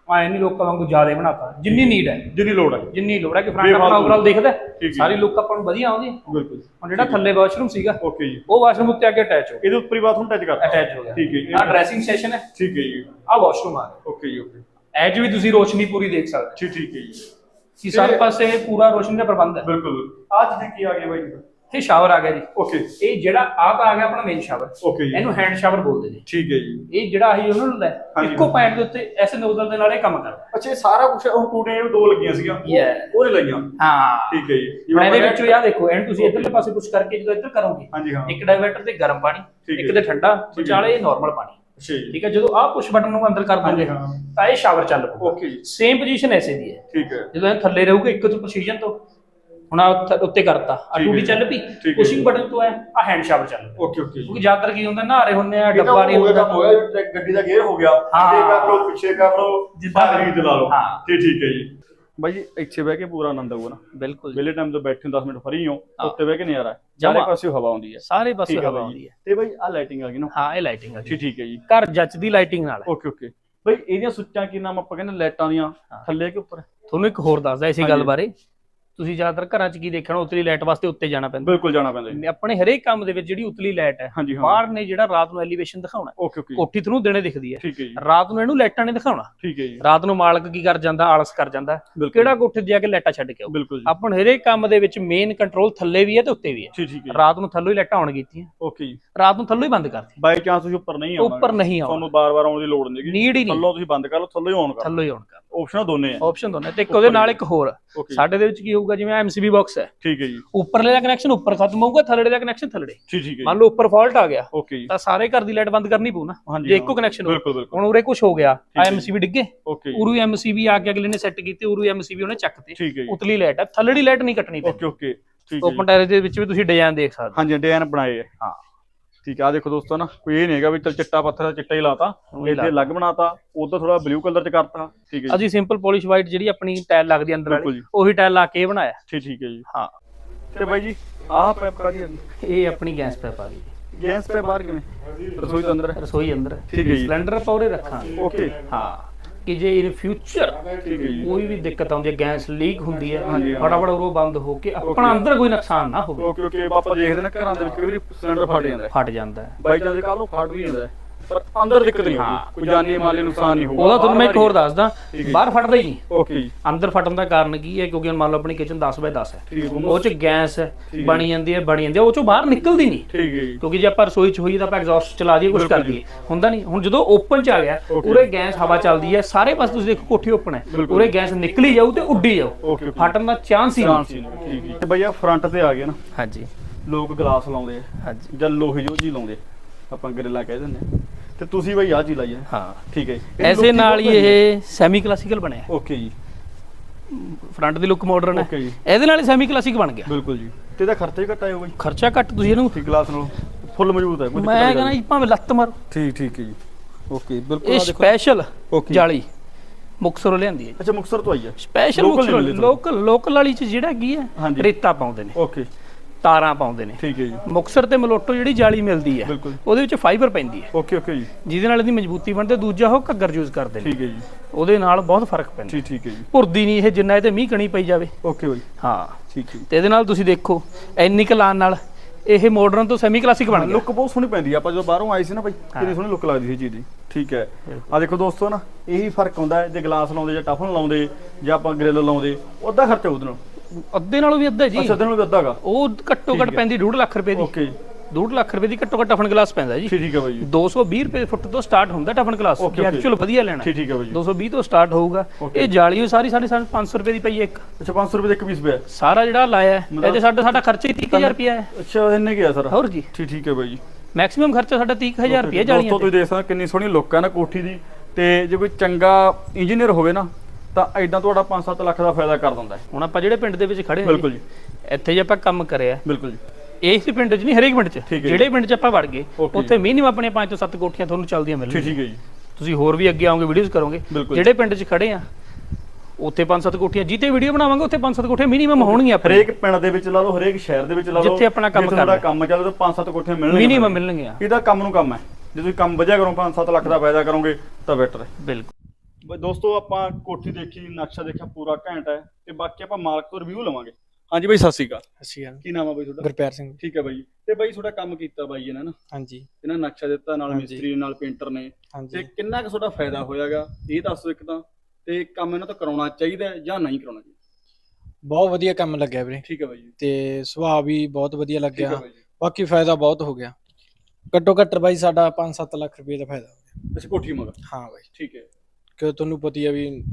ਆਏ ਨਹੀਂ ਲੋਕਾਂ ਵਾਂਗੂ ਜ਼ਿਆਦਾ ਬਣਾਤਾ। ਜਿੰਨੀ ਨੀਡ ਹੈ। ਜਿੰਨੀ ਲੋੜ ਹੈ। ਜਿੰਨੀ ਲੋੜ ਹੈ ਕਿ ਫਰੰਟ। ਆਪਣਾ ਓਵਰਆਲ ਦਿਖਦਾ। ਸਾਰੀ ਲੁੱਕ ਆਪਾਂ ਨੂੰ ਵਧੀਆ ਆਉਂਦੀ ਬਿਲਕੁਲ ਹੁਣ ਜਿਹੜਾ ਥੱਲੇ ਵਾਸ਼ਰੂਮ ਸੀਗਾ ਓਕੇ ਜੀ। ਉਹ ਵਾਸ਼ਰੂਮ ਉੱਤੇ ਕੇ ਅਟੈਚ ਹੋ ਗਿਆ। ਇਹਦੇ ਉੱਪਰ ਹੀ ਬਾਥਰੂਮ ਟੱਚ ਕਰਤਾ। ਅਟੈਚ ਹੋ ਗਿਆ। ਠੀਕ ਹੈ ਜੀ। ਆ ਡਰੈਸਿੰਗ ਸੈਸ਼ਨ ਹੈ। ਠੀਕ ਹੈ ਜੀ। ਆ ਵਾਸ਼ਰੂਮ ਆ ਗਿਆ। ਓਕੇ ਜੀ ਓਕੇ। ਐਜ ਵੀ ਤੁਸੀਂ ਰੋਸ਼ਨੀ ਪੂਰੀ ਦੇਖ ਸਕਦੇ ਠੀਕ ਠੀਕ ਹੈ ਜੀ। ਕਿ ਸਾਰੇ ਪਾਸੇ ਪੂਰਾ ਰੋਸ਼ਨੀ ਦਾ ਪ੍ਰਬੰਧ ਹੈ। ਬਿਲਕੁਲ। ਆ ਚੀਜ਼ਾਂ ਕੀ ਆ ਗਈਆਂ ਬਾਈ? ਜੀ? ਇਹ ਸ਼ਾਵਰ ਆ ਗਿਆ ਜੀ। ਓਕੇ। ਇਹ ਜਿਹੜਾ ਆ ਤਾਂ ਆ ਗਿਆ ਆਪਣਾ ਮੇਨ ਸ਼ਾਵਰ ਓਕੇ ਜੀ। ਇਹਨੂੰ ਹੈਂਡ ਸ਼ਾਵਰ ਬੋਲਦੇ ਨੇ। ਠੀਕ ਹੈ ਜੀ। ਇਹ ਜਿਹੜਾ ਆਹੀ ਉਹਨਾਂ ਨੂੰ ਹਾਂਜੀ। ਇੱਕੋ ਪੁਆਇੰਟ ਦੇ ਉੱਤੇ ਐਸੇ ਨੋਜ਼ਲ ਦੇ ਨਾਲ ਇਹ ਕੰਮ ਕਰਦਾ। ਅੱਛਾ ਇਹ ਸਾਰਾ ਕੁਝ ਉਹ ਟੂਟੀਆਂ ਜਿਹੜੀਆਂ ਦੋ ਲੱਗੀਆਂ ਸੀਗੀਆਂ. ਉਹਨੇ ਲਾਈਆਂ? ਹਾਂ। ਠੀਕ ਹੈ ਜੀ। ਜਿਵੇਂ ਇਹਦੇ ਵਿੱਚੋਂ ਯਾ ਦੇਖੋ ਇਹਨੂੰ ਤੁਸੀਂ ਇੱਧਰਲੇ ਪਾਸੇ ਕੁਝ ਕਰਕੇ ਜਦੋਂ ਇੱਧਰ ਕਰੋਗੇ ਇੱਕ ਡਾਇਵਰਟਰ ਤੇ ਗਰਮ ਪਾਣੀ ਇੱਕ। ਤੇ ਠੰਡਾ। ਵਿਚਾਲੇ ਨਾਰਮਲ ਪਾਣੀ। ਅੱਛਾ ਜੀ। ਠੀਕ ਹੈ ਜਦੋਂ ਆਹ ਪੁਸ਼ ਬਟਨ ਨੂੰ ਅੰਦਰ ਕਰ ਦੋਗੇ ਹਾਂ। ਤਾਂ ਇਹ ਸ਼ਾਵਰ ਚੱਲ ਪਊਗਾ ਓਕੇ ਜੀ। ਸੇਮ ਪੋਜੀਸ਼ਨ ਐਸੇ ਦੀ ਹੈ। ਠੀਕ ਹੈ। ਜਦੋਂ ਇਹ ਥੱਲੇ ਰਹੂਗਾ ਇੱਕ ਤੋਂ ਪੋਜੀਸ਼ਨ ਤੋਂ ਹੁਣ ਆ ਉੱਤੇ ਕਰਤਾ। ਆ। ਟੂਟੀ ਚੱਲ ਪਈ। ਪੁਸ਼ਿੰਗ ਬਟਨ ਤੋਂ ਹੈ ਆ ਹੈਂਡ ਸ਼ਾਵਰ ਚੱਲ ਓਕੇ ਓਕੇ ਕਿਉਂਕਿ ਜ਼ਿਆਦਾਤਰ ਕੀ ਹੁੰਦਾ ਨਹਾਰੇ ਹੁੰਦੇ ਆ ਡੱਬਾ ਨਹੀਂ ਹੁੰਦਾ ਕੰਮ ਹੋ ਗਿਆ ਜੀ, ਗੱਡੀ ਦਾ ਗੇਅਰ ਹੋ ਗਿਆ। ਅੱਗੇ ਕਰ ਲਓ ਪਿੱਛੇ ਕਰ ਲਓ ਜਿੱਦਾਂ ਵੀ ਚਲਾ ਲਓ। ਹਾਂ। ਠੀਕ ਠੀਕ ਹੈ ਜੀ। ਬਾਈ ਇੱਥੇ ਬਹਿ ਕੇ ਪੂਰਾ ਆਨੰਦ ਆਊਗਾ ਨਾ। ਬਿਲਕੁਲ ਵਿਲੇ ਟਾਈਮ ਤੋਂ ਬੈਠੇ 10 ਮਿੰਟ ਫਰੀ ਹੋ। ਉੱਤੇ ਬਹਿ ਕੇ ਨਜ਼ਾਰਾ ਹੈ। ਚਾਰੇ ਪਾਸੇ ਹਵਾ ਆਉਂਦੀ ਹੈ। ਸਾਰੇ ਪਾਸੇ ਹਵਾ ਆਉਂਦੀ। ਹੈ। ਤੇ ਬਾਈ ਆ ਲਾਈਟਿੰਗ ਆ ਗਈ ਨਾ। ਹਾਂ ਇਹ ਲਾਈਟਿੰਗ ਆ ਠੀਕ ਠੀਕ ਹੈ ਜੀ। ਘਰ ਜੱਚਦੀ ਲਾਈਟਿੰਗ ਨਾਲ ਓਕੇ ਓਕੇ ਬਾਈ ਇਹਦੀਆਂ ਸੁੱਚਾਂ ਕੀ ਨਾਮ ਆਪਾਂ ਕਹਿੰਦੇ ਲਾਈਟਾਂ ਦੀਆਂ। ਥੱਲੇ ਕਿ ਉੱਪਰ? ਤੁਹਾਨੂੰ ਇੱਕ ਹੋਰ ਦੱਸਦਾ ਇਸੇ ਗੱਲ। ਬਾਰੇ। ਤੁਸੀਂ ਜ਼ਿਆਦਾਤਰ ਘਰਾਂ 'ਚ ਕੀ ਦੇਖਣਾ ਉਤਲੀ ਲਾਈਟ ਵਾਸਤੇ ਉੱਤੇ ਜਾਣਾ ਪੈਂਦਾ। ਬਿਲਕੁਲ ਜਾਣਾ ਪੈਂਦਾ ਜੀ। ਆਪਣੇ ਹਰੇਕ ਕੰਮ ਦੇ ਵਿੱਚ ਜਿਹੜੀ ਉਤਲੀ ਲਾਈਟ ਹੈ ਹਾਂਜੀ ਹਾਂ। ਬਾਹਰ ਨੇ ਜਿਹੜਾ ਰਾਤ ਨੂੰ ਐਲੀਵੇਸ਼ਨ ਦਿਖਾਉਣਾ ਓਕੇ ਓਕੇ। ਕੋਠੀ ਤੁਹਾਨੂੰ ਦਿਨੇ ਦਿਖਦੀ ਹੈ। ਠੀਕ ਹੈ ਜੀ। ਰਾਤ ਨੂੰ ਇਹਨੂੰ ਲਾਈਟਾਂ ਨੇ ਦਿਖਾਉਣਾ। ਠੀਕ ਹੈ ਜੀ। ਰਾਤ ਨੂੰ ਮਾਲਕ ਕੀ ਕਰ ਜਾਂਦਾ ਆਲਸ ਕਰ ਜਾਂਦਾ ਕਿਹੜਾ ਕੋਠੇ ਜਾ ਕੇ ਲਾਈਟਾਂ ਛੱਡ ਕੇ ਆਉ ਬਿਲਕੁਲ ਜੀ। ਆਪਾਂ ਨੂੰ ਹਰੇਕ ਕੰਮ ਦੇ ਵਿੱਚ ਮੇਨ ਕੰਟਰੋਲ ਥੱਲੇ ਵੀ ਹੈ ਤੇ ਉੱਤੇ ਵੀ ਹੈ। ਠੀਕ ਠੀਕ ਹੈ ਰਾਤ ਨੂੰ ਥੱਲੋਂ ਹੀ ਲਾਈਟਾਂ ਆਉਣ ਕੀਤੀਆਂ। ਓਕੇ ਜੀ। ਰਾਤ ਨੂੰ ਥੱਲੋਂ ਹੀ ਬੰਦ ਕਰਤੀ ਬਾਈ ਚਾਂਸ ਤੁਸੀਂ ਉੱਪਰ ਨਹੀਂ ਆਉਣਾ। ਉੱਪਰ ਨਹੀਂ ਆਉਣਾ। ਤੁਹਾਨੂੰ ਬਾਰ-ਬਾਰ ਆਉਣ ਦੀ ਲੋੜ ਨਹੀਂ ਹੈਗੀ ਨੀਡ ਹੀ ਨਹੀਂ। ਥੱਲੋਂ ਤੁਸੀਂ ਬੰਦ ਕਰ ਲਓ ਥੱਲੋਂ ਹੀ ਆਨ ਕਰ ਥੱਲੋਂ ਹੀ ਆਉਣ ਕਰ ਆਪਸ਼ਨ ਦੋਨੇ ਆ। ਆਪਸ਼ਨ ਦੋਨੇ ਤੇ ਇੱਕ ਉਹਦੇ ਨਾਲ ਇੱਕ ਹੋਰ ਸਾਡੇ ਦੇ ਵਿੱਚ ਕੀ ਹੋਊਗਾ? ਜਿਵੇਂ ਐਮਸੀਬੀ ਬਾਕਸ ਹੈ। ਠੀਕ ਹੈ ਜੀ। ਉੱਪਰਲੇ ਦਾ ਕਨੈਕਸ਼ਨ ਉੱਪਰ ਖਤਮ ਹੋਊਗਾ ਥੱਲੜੇ ਦਾ ਕਨੈਕਸ਼ਨ ਥੱਲੜੇ। ਠੀਕ ਠੀਕ ਹੈ ਮੰਨ ਲਓ ਉੱਪਰ ਫਾਲਟ ਆ ਗਿਆ। ਓਕੇ ਜੀ। ਤਾਂ ਸਾਰੇ ਘਰ ਦੀ ਲਾਈਟ ਬੰਦ ਕਰਨੀ ਪਊ ਨਾ। ਹਾਂਜੀ ਜੇ ਹਾਂ। ਇੱਕੋ ਕਨੈਕਸ਼ਨ ਹੋ ਬਿਲਕੁਲ ਬਿਲਕੁਲ। ਹੁਣ ਉਰੇ ਕੁਝ ਹੋ ਗਿਆ। ਹੈ ਜੀ। ਐਮਸੀਬੀ ਡਿੱਗੇ ਓਕੇ ਜੀ। ਉਰੂ ਐਮਸੀਬੀ ਆ ਕੇ ਅਗਲੇ ਨੇ ਸੈੱਟ ਕੀਤੀ ਉਰੂ ਐਮਸੀਬੀ ਉਹਨੇ ਚੱਕਤੇ ਠੀਕ ਹੈ ਜੀ। ਉਤਲੀ ਲਾਈਟ ਹੈ ਥੱਲੜੀ ਲਾਈਟ ਨਹੀਂ ਕੱਟਣੀ ਪਈ ਓਕੇ ਓਕੇ ਠੀਕ ਹੈ ਜੀ। ਓਪਨ ਟੈਰੇਸ ਦੇ ਵਿੱਚ ਵੀ ਤੁਸੀਂ ਡਿਜ਼ਾਈਨ ਦੇਖ ਸਕਦੇ ਹਾਂਜੀ ਡਿਜ਼ਾਈਨ ਬਣਾਏ ਆ। ਹਾਂ। ਠੀਕ ਆ ਦੇਖੋ ਦੋਸਤੋ ਨਾ ਕੋਈ ਇਹ ਨਹੀਂ ਹੈਗਾ ਵੀ ਚਲ ਚਿੱਟਾ ਪੱਥਰ ਚਿੱਟਾ ਹੀ ਲਾਤਾ ਇੱਥੇ ਅਲੱਗ ਬਣਾਤਾ ਉਧਰ ਥੋੜਾ ਬਲੂ ਕਲਰ ਚ ਕਰਤਾ ਠੀਕ ਹੈ ਜੀ। ਅਸੀਂ ਸਿੰਪਲ ਪੋਲਿਸ਼ ਵਾਈਟ ਜਿਹੜੀ ਆਪਣੀ ਟਾਇਲ ਲੱਗਦੀ ਅੰਦਰ ਵਾਲੀ। ਉਹੀ ਟਾਇਲ ਲਾ ਕੇ ਬਣਾਇਆ। ਠੀਕ ਠੀਕ ਹੈ ਜੀ। ਹਾਂ। ਤੇ ਬਾਈ ਜੀ ਆਹ ਪੈਪ ਕਾਦੀ ਇਹ ਆਪਣੀ ਗੈਸ ਪੈਪ ਆ ਗਈ। ਗੈਸ ਪੈ ਬਾਹਰ ਕਿਵੇਂ? ਰਸੋਈ ਦੇ ਅੰਦਰ? ਰਸੋਈ ਅੰਦਰ। ਠੀਕ ਹੈ ਜੀ। ਸਿਲੰਡਰ ਆਪਾਂ ਉਰੇ ਰੱਖਾਂਗੇ। ਓਕੇ ਹਾਂ। ਕਿ ਜੇ ਇਨ ਫਿਊਚਰ ਕੋਈ ਵੀ ਦਿੱਕਤ ਆਉਂਦੀ ਹੈ ਗੈਸ ਲੀਕ ਹੁੰਦੀ ਹੈ। ਫਟਾਫਟ ਉਹ ਬੰਦ ਹੋ ਕੇ ਆਪਣਾ ਅੰਦਰ ਕੋਈ ਨੁਕਸਾਨ ਨਾ ਹੋਵੇ। ਓਕੇ ਆਪਾਂ ਦੇਖਦੇ ਨਾ ਘਰਾਂ ਦੇ ਵਿੱਚ ਕਈ ਵਾਰੀ ਸਿਲੰਡਰ ਫਟ ਜਾਂਦਾ ਹੈ। ਫਟ ਜਾਂਦਾ ਹੈ। ਬਾਈ ਚਾਂਸ ਕੱਲ ਨੂੰ ਫਟ ਵੀ ਜਾਂਦਾ ਹੈ। ਪਰ ਅੰਦਰ ਦਿੱਕਤ ਨਹੀਂ। ਹੋਊਗੀ ਕੋਈ ਜਾਨੀ ਮਾਲੀ ਨੁਕਸਾਨ ਨਹੀਂ ਹੋਊਗਾ। ਉਹਦਾ ਤੁਹਾਨੂੰ ਮੈਂ ਇੱਕ ਹੋਰ ਦੱਸਦਾ। ਬਾਹਰ ਫਟਦਾ ਹੀ ਨਹੀਂ। ਓਕੇ ਜੀ। ਅੰਦਰ ਫਟਣ ਦਾ ਕਾਰਨ ਕੀ ਹੈ? ਕਿਉਂਕਿ ਮੰਨ ਲਓ ਆਪਣੀ ਕਿਚਨ 10 ਬਾਏ 10 ਹੈ। ਉਹ ਚ ਗੈਸ। ਬਣੀ ਜਾਂਦੀ ਹੈ ਬਣੀ ਜਾਂਦੀ ਹੈ। ਉਹ ਚੋਂ ਬਾਹਰ ਨਿਕਲਦੀ ਨਹੀਂ। ਠੀਕ ਹੈ ਜੀ। ਕਿਉਂਕਿ ਜੇ ਆਪਾਂ ਰਸੋਈ ਚ ਹੋਈਏ ਤਾਂ ਆਪਾਂ ਐਗਜ਼ੌਸਟ ਚਲਾ ਦਈਏ ਕੁਝ ਕਰ ਦਈਏ। ਹੁੰਦਾ ਨਹੀਂ। ਹੁਣ ਜਦੋਂ ਓਪਨ ਚ ਆ ਗਿਆ. ਉਰੇ ਗੈਸ ਹਵਾ ਚੱਲਦੀ ਹੈ ਸਾਰੇ ਪਾਸੇ ਤੁਸੀਂ ਦੇਖੋ ਕੋਠੀ ਓਪਨ ਹੈ। ਉਰੇ ਗੈਸ ਨਿਕਲੀ ਜਾਊ ਤੇ ਉੱਡੀ ਜਾਊ। ਫਟਣ ਦਾ ਚਾਂਸ ਹੀ ਨਹੀਂ। ਹੀ ਨਹੀਂ ਠੀਕ ਹੈ ਤੇ ਭਈਆ ਫਰੰਟ ਤੇ ਆ ਗਏ ਨਾ। ਹਾਂਜੀ। ਲੋਕ ਗਲਾਸ ਲਾਉਂਦੇ ਆ ਹਾਂਜੀ। ਜਾਂ ਲੋਹੇ ਜੋ ਜੀ ਲਾਉਂਦੇ ਆਪਾਂ ਗਰਿਲਾ ਕਹਿ ਦਿੰਦੇ ਆ। ਤੇ ਤੁਸੀਂ ਬਈ ਆਹ ਚੀਜ਼ ਲਾਈ ਹੈ। ਹਾਂ। ਠੀਕ ਹੈ। ਐਸੇ ਨਾਲ ਹੀ ਇਹ ਸੈਮੀ ਕਲਾਸੀਕਲ ਬਣਿਆ ਓਕੇ ਜੀ। ਫਰੰਟ ਦੀ ਲੁੱਕ ਮਾਡਰਨ ਹੈ। ਓਕੇ ਜੀ। ਇਹਦੇ ਨਾਲ ਹੀ ਸੈਮੀ ਕਲਾਸਿਕ ਬਣ ਗਿਆ। ਬਿਲਕੁਲ ਜੀ। ਤੇ ਇਹਦਾ ਖਰਚਾ ਹੀ ਘਟਾ ਹੈ ਬਈ। ਖਰਚਾ ਘੱਟ ਤੁਸੀਂ ਇਹਨੂੰ ਠੀਕ ਗਲਾਸ ਨਾਲ ਫੁੱਲ ਮਜ਼ਬੂਤ ਹੈ ਕੋਈ ਦਿੱਕਤ ਮੈਂ ਵਾਲੀ ਕਹਿੰਦਾ ਜੀ ਭਾਵੇਂ ਲੱਤ ਮਾਰੋ। ਠੀਕ ਠੀਕ ਹੈ ਜੀ। ਓਕੇ ਬਿਲਕੁਲ ਇਹ ਆਹ ਦੇਖੋ। ਸਪੈਸ਼ਲ ਓਕੇ ਜਾਲੀ ਮੁਕਸਰੋਂ ਲਿਆਂਦੀ ਹੈ ਅੱਛਾ ਮੁਕਸਰ ਤੋਂ ਆਈ ਹੈ। ਸਪੈਸ਼ਲ Local ਨਹੀਂ ਮੁਕਸਰ ਮਿਲੀ ਤੁਹਾਨੂੰ? ਲੋਕਲ ਲੋਕਲ ਵਾਲੀ ਚ ਜਿਹੜਾ ਕੀ ਹੈ ਹਾਂਜੀ। ਰੇਤਾ ਪਾਉਂਦੇ ਨੇ। ਓਕੇ। ਤਾਰਾਂ ਪਾਉਂਦੇ ਨੇ। ਠੀਕ ਹੈ ਜੀ। ਮੁਕਸਰ ਤੇ ਮਲੋਟੋ ਜਿਹੜੀ ਜਾਲੀ ਮਿਲਦੀ ਹੈ ਉਹਦੇ ਵਿੱਚ ਫਾਈਬਰ ਪੈਂਦੀ ਹੈ। ਓਕੇ ਓਕੇ ਜੀ। ਜਿਹਦੇ ਨਾਲ ਇਹਦੀ ਮਜ਼ਬੂਤੀ ਬਣਦੀ। ਦੂਜਾ ਉਹ ਘੱਗਰ ਯੂਜ਼ ਕਰਦੇ ਨੇ। ਠੀਕ ਹੈ ਜੀ। ਉਹਦੇ ਨਾਲ ਬਹੁਤ ਫ਼ਰਕ ਪੈਂਦਾ। ਠੀਕ ਠੀਕ ਹੈ ਜੀ। ਭੁਰਦੀ ਨਹੀਂ ਇਹ ਜਿੰਨਾ ਇਹ ਤੇ ਮੀਂਹ ਕਣੀ ਪਈ ਜਾਵੇ। ਓਕੇ ਬਈ। ਹਾਂ। ਠੀਕ ਹੈ ਤੇ ਇਹਦੇ ਨਾਲ ਤੁਸੀਂ ਦੇਖੋ ਇੰਨੀ ਕੁ ਲਾਣ ਨਾਲ ਇਹ ਮਾਡਰਨ ਤੋਂ ਸੈਮੀ ਕਲਾਸਿਕ ਬਣ ਗਿਆ। ਲੁੱਕ ਬਹੁਤ ਸੋਹਣੀ ਪੈਂਦੀ ਆ ਆਪਾਂ ਜਦੋਂ ਬਾਹਰੋਂ ਆਏ ਸੀ ਨਾ ਬਾਈ ਕਿੰਨੀ ਸੋਹਣੀ ਲੁੱਕ ਲੱਗਦੀ ਸੀ ਚੀਜ਼ ਦੀ। ਠੀਕ ਹੈ। ਆ ਦੇਖੋ ਦੋਸਤੋ ਨਾ ਇਹੀ ਫ਼ਰਕ ਹੁੰਦਾ ਜੇ ਗਲਾਸ ਲਾਉਂਦੇ ਜਾਂ ਟਫਨ ਲਾਉਂਦੇ ਜਾਂ ਆਪਾਂ ਗ੍ਰਿਲ ਲਾਉਂਦੇ ਉਹਦਾ ਖਰਚਾ ਉਹਦੇ ਨਾਲ। ਅੱਧੇ ਨਾਲੋਂ ਵੀ ਅੱਧਾ ਜੀ। ਅੱਛਾ ਉਹਦੇ ਨਾਲ ਵੀ ਅੱਧਾਗਾ ਉਹ ਘੱਟੋ ਘੱਟ ਪੈਂਦੀ 2.5 ਲੱਖ ਰੁਪਏ ਦੀ। ਓਕੇ 2.5 ਲੱਖ ਰੁਪਏ ਦੀ ਘੱਟੋ ਘੱਟ ਟਫਨ ਗਲਾਸ ਪੈਂਦਾ ਜੀ। ਠੀਕ ਹੈ ਬਾਈ ਜੀ। 220 ਰੁਪਏ ਫੁੱਟ ਤੋਂ ਸਟਾਰਟ ਹੁੰਦਾ ਟਫਨ ਗਲਾਸ. ਐਕਚੁਅਲ ਵਧੀਆ ਲੈਣਾ। ਠੀਕ ਹੈ ਬਾਈ ਜੀ। 220 ਤੋਂ ਸਟਾਰਟ ਹੋਊਗਾ. ਇਹ ਜਾਲੀ ਵੀ ਸਾਰੀ ਸਾਢੇ 500 ਰੁਪਏ ਦੀ ਪਈ ਇੱਕ। ਅੱਛਾ 500 ਰੁਪਏ ਦੇ ਇੱਕ ਪੀਸ ਪਿਆ। ਸਾਰਾ ਜਿਹੜਾ ਲਾਇਆ ਇਹਦੇ ਸਾਡਾ ਸਾਡਾ ਖਰਚਾ ਹੀ 30000 ਰੁਪਏ ਹੈ। ਅੱਛਾ ਇੰਨੇ ਗਿਆ ਸਰ? ਹੋਰ ਜੀ। ਠੀਕ ਠੀਕ ਹੈ ਬਾਈ ਜੀ। ਮੈਕਸਿਮਮ ਖਰਚਾ ਸਾਡਾ 30000 ਰੁਪਏ ਜਾਲੀਆਂ ਦੋਸਤੋ ਤੁਸੀਂ ਦੇਖ ਸਕਦੇ ਕਿੰਨੀ ਸੋਹਣੀ ਲੁੱਕ ਹੈ ਨਾ ਕੋਠੀ ਦੀ। ਤੇ ਜੇ ਕੋਈ ਚੰਗਾ ਇੰਜੀਨੀਅਰ ਹੋਵੇ ਨਾ ਤਾਂ ਐਦਾਂ ਤੁਹਾਡਾ 5-7 ਲੱਖ ਦਾ ਫਾਇਦਾ ਕਰ ਦਿੰਦਾ ਹੈ। ਹੁਣ ਆਪਾਂ ਜਿਹੜੇ ਪਿੰਡ ਦੇ ਵਿੱਚ ਖੜੇ ਹਾਂ ਬਿਲਕੁਲ ਜੀ। ਇੱਥੇ ਜੇ ਆਪਾਂ ਕੰਮ ਕਰਿਆ ਬਿਲਕੁਲ ਜੀ। ਇਸ ਪਿੰਡ 'ਚ ਨਹੀਂ ਹਰੇਕ ਪਿੰਡ 'ਚ। ਹੈ ਜਿਹੜੇ ਪਿੰਡ 'ਚ ਆਪਾਂ ਵੜ ਗਏ. ਉੱਥੇ ਮਿਨੀਮਮ ਆਪਣੇ 5 ਤੋਂ 7 ਕੋਠੀਆਂ ਤੁਹਾਨੂੰ ਚੱਲਦੀਆਂ ਮਿਲਣਗੀਆਂ। ਠੀਕ ਹੈ ਜੀ। ਤੁਸੀਂ ਹੋਰ ਵੀ ਅੱਗੇ ਆਓਗੇ ਵੀਡੀਓਜ਼ ਕਰੋਗੇ। ਜਿਹੜੇ ਪਿੰਡ 'ਚ ਖੜੇ ਆ ਉੱਥੇ 5-7 ਕੋਠੀਆਂ ਜਿੱਤੇ ਵੀਡੀਓ ਬਣਾਵਾਂਗੇ ਉੱਥੇ 5-7 ਕੋਠੀਆਂ ਮਿਨੀਮਮ ਹੋਣਗੀਆਂ ਆਪਣੇ। ਹਰੇਕ ਪਿੰਡ ਦੇ ਵਿੱਚ ਲਾ ਲਓ ਹਰੇਕ ਸ਼ਹਿਰ ਦੇ ਵਿੱਚ ਲਾ ਲਓ ਜਿੱਥੇ ਆਪਣਾ ਕੰਮ ਜਿੱਥੇ ਤੁਹਾਡਾ। ਕੰਮ ਚੱਲੇ ਤਾਂ 5-7 ਕੋਠੀਆਂ ਮਿਲਣਗੀਆਂ ਮਿਨੀਮਮ ਮਿਲਣਗੀਆਂ। ਇਹਦਾ ਕੰਮ ਨੂੰ ਕੰਮ ਹੈ। ਜੇ ਤੁਸੀਂ ਕੰਮ ਵਧੀਆ ਕਰੋ 5-7 ਲੱਖ ਦਾ ਫਾਇਦਾ ਕਰੋਗੇ ਤਾਂ ਬੈਟਰ ਹੈ। ਬਿਲਕੁਲ। ਬਈ ਦੋਸਤੋ ਆਪਾਂ ਕੋਠੀ ਦੇਖੀ ਨਕਸ਼ਾ ਦੇਖਿਆ ਪੂਰਾ ਘੈਂਟ ਹੈ। ਤੇ ਬਾਕੀ ਆਪਾਂ ਮਾਲਕ ਤੋਂ ਰਿਵਿਊ ਲਵਾਂਗੇ। ਹਾਂਜੀ ਬਾਈ ਸਤਿ ਸ਼੍ਰੀ ਅਕਾਲ। ਅਸੀਂ ਕੀ ਨਾਮ ਆ ਬਾਈ ਤੁਹਾਡਾ? ਗੁਰਪਿਆਰ ਸਿੰਘ। ਠੀਕ ਹੈ ਬਾਈ। ਤੇ ਬਾਈ ਤੁਹਾਡਾ ਕੰਮ ਕੀਤਾ ਬਾਈ ਇਹਨਾਂ ਨਾ। ਹਾਂਜੀ। ਇਹਨਾਂ ਨਕਸ਼ਾ ਦਿੱਤਾ ਨਾਲ। ਮਿਸਤਰੀ ਨਾਲ ਪੇਂਟਰ ਨੇ। ਤੇ ਕਿੰਨਾ ਕੁ ਤੁਹਾਡਾ ਫਾਇਦਾ ਹੋਇਆਗਾ? ਇਹ ਦੱਸੋ ਇੱਕ ਤਾਂ। ਤੇ ਕੰਮ ਇਹਨਾਂ ਤੋਂ ਕਰਾਉਣਾ ਚਾਹੀਦਾ ਹੈ ਜਾਂ ਨਹੀਂ ਕਰਾਉਣਾ ਚਾਹੀਦਾ? ਬਹੁਤ ਵਧੀਆ ਕੰਮ ਲੱਗਿਆ ਵੀਰੇ। ਠੀਕ ਹੈ ਬਾਈ ਤੇ ਸੁਭਾਅ ਵੀ ਬਹੁਤ ਵਧੀਆ ਲੱਗਿਆ। ਬਾਕੀ ਫਾਇਦਾ ਬਹੁਤ ਹੋ ਗਿਆ। ਘੱਟੋ ਘੱਟ ਬਾਈ ਸਾਡਾ 5-7 ਲੱਖ ਰੁਪਏ ਦਾ ਫਾਇਦਾ ਹੋ ਗਿਆ। ਅੱਛਾ ਕੋਠੀ ਮਗਰ? ਹਾਂ ਬਾਈ। ਠੀਕ ਹੈ। ਕਿ ਤੁਹਾਨੂੰ ਪਤੀ ਆ ਵੀ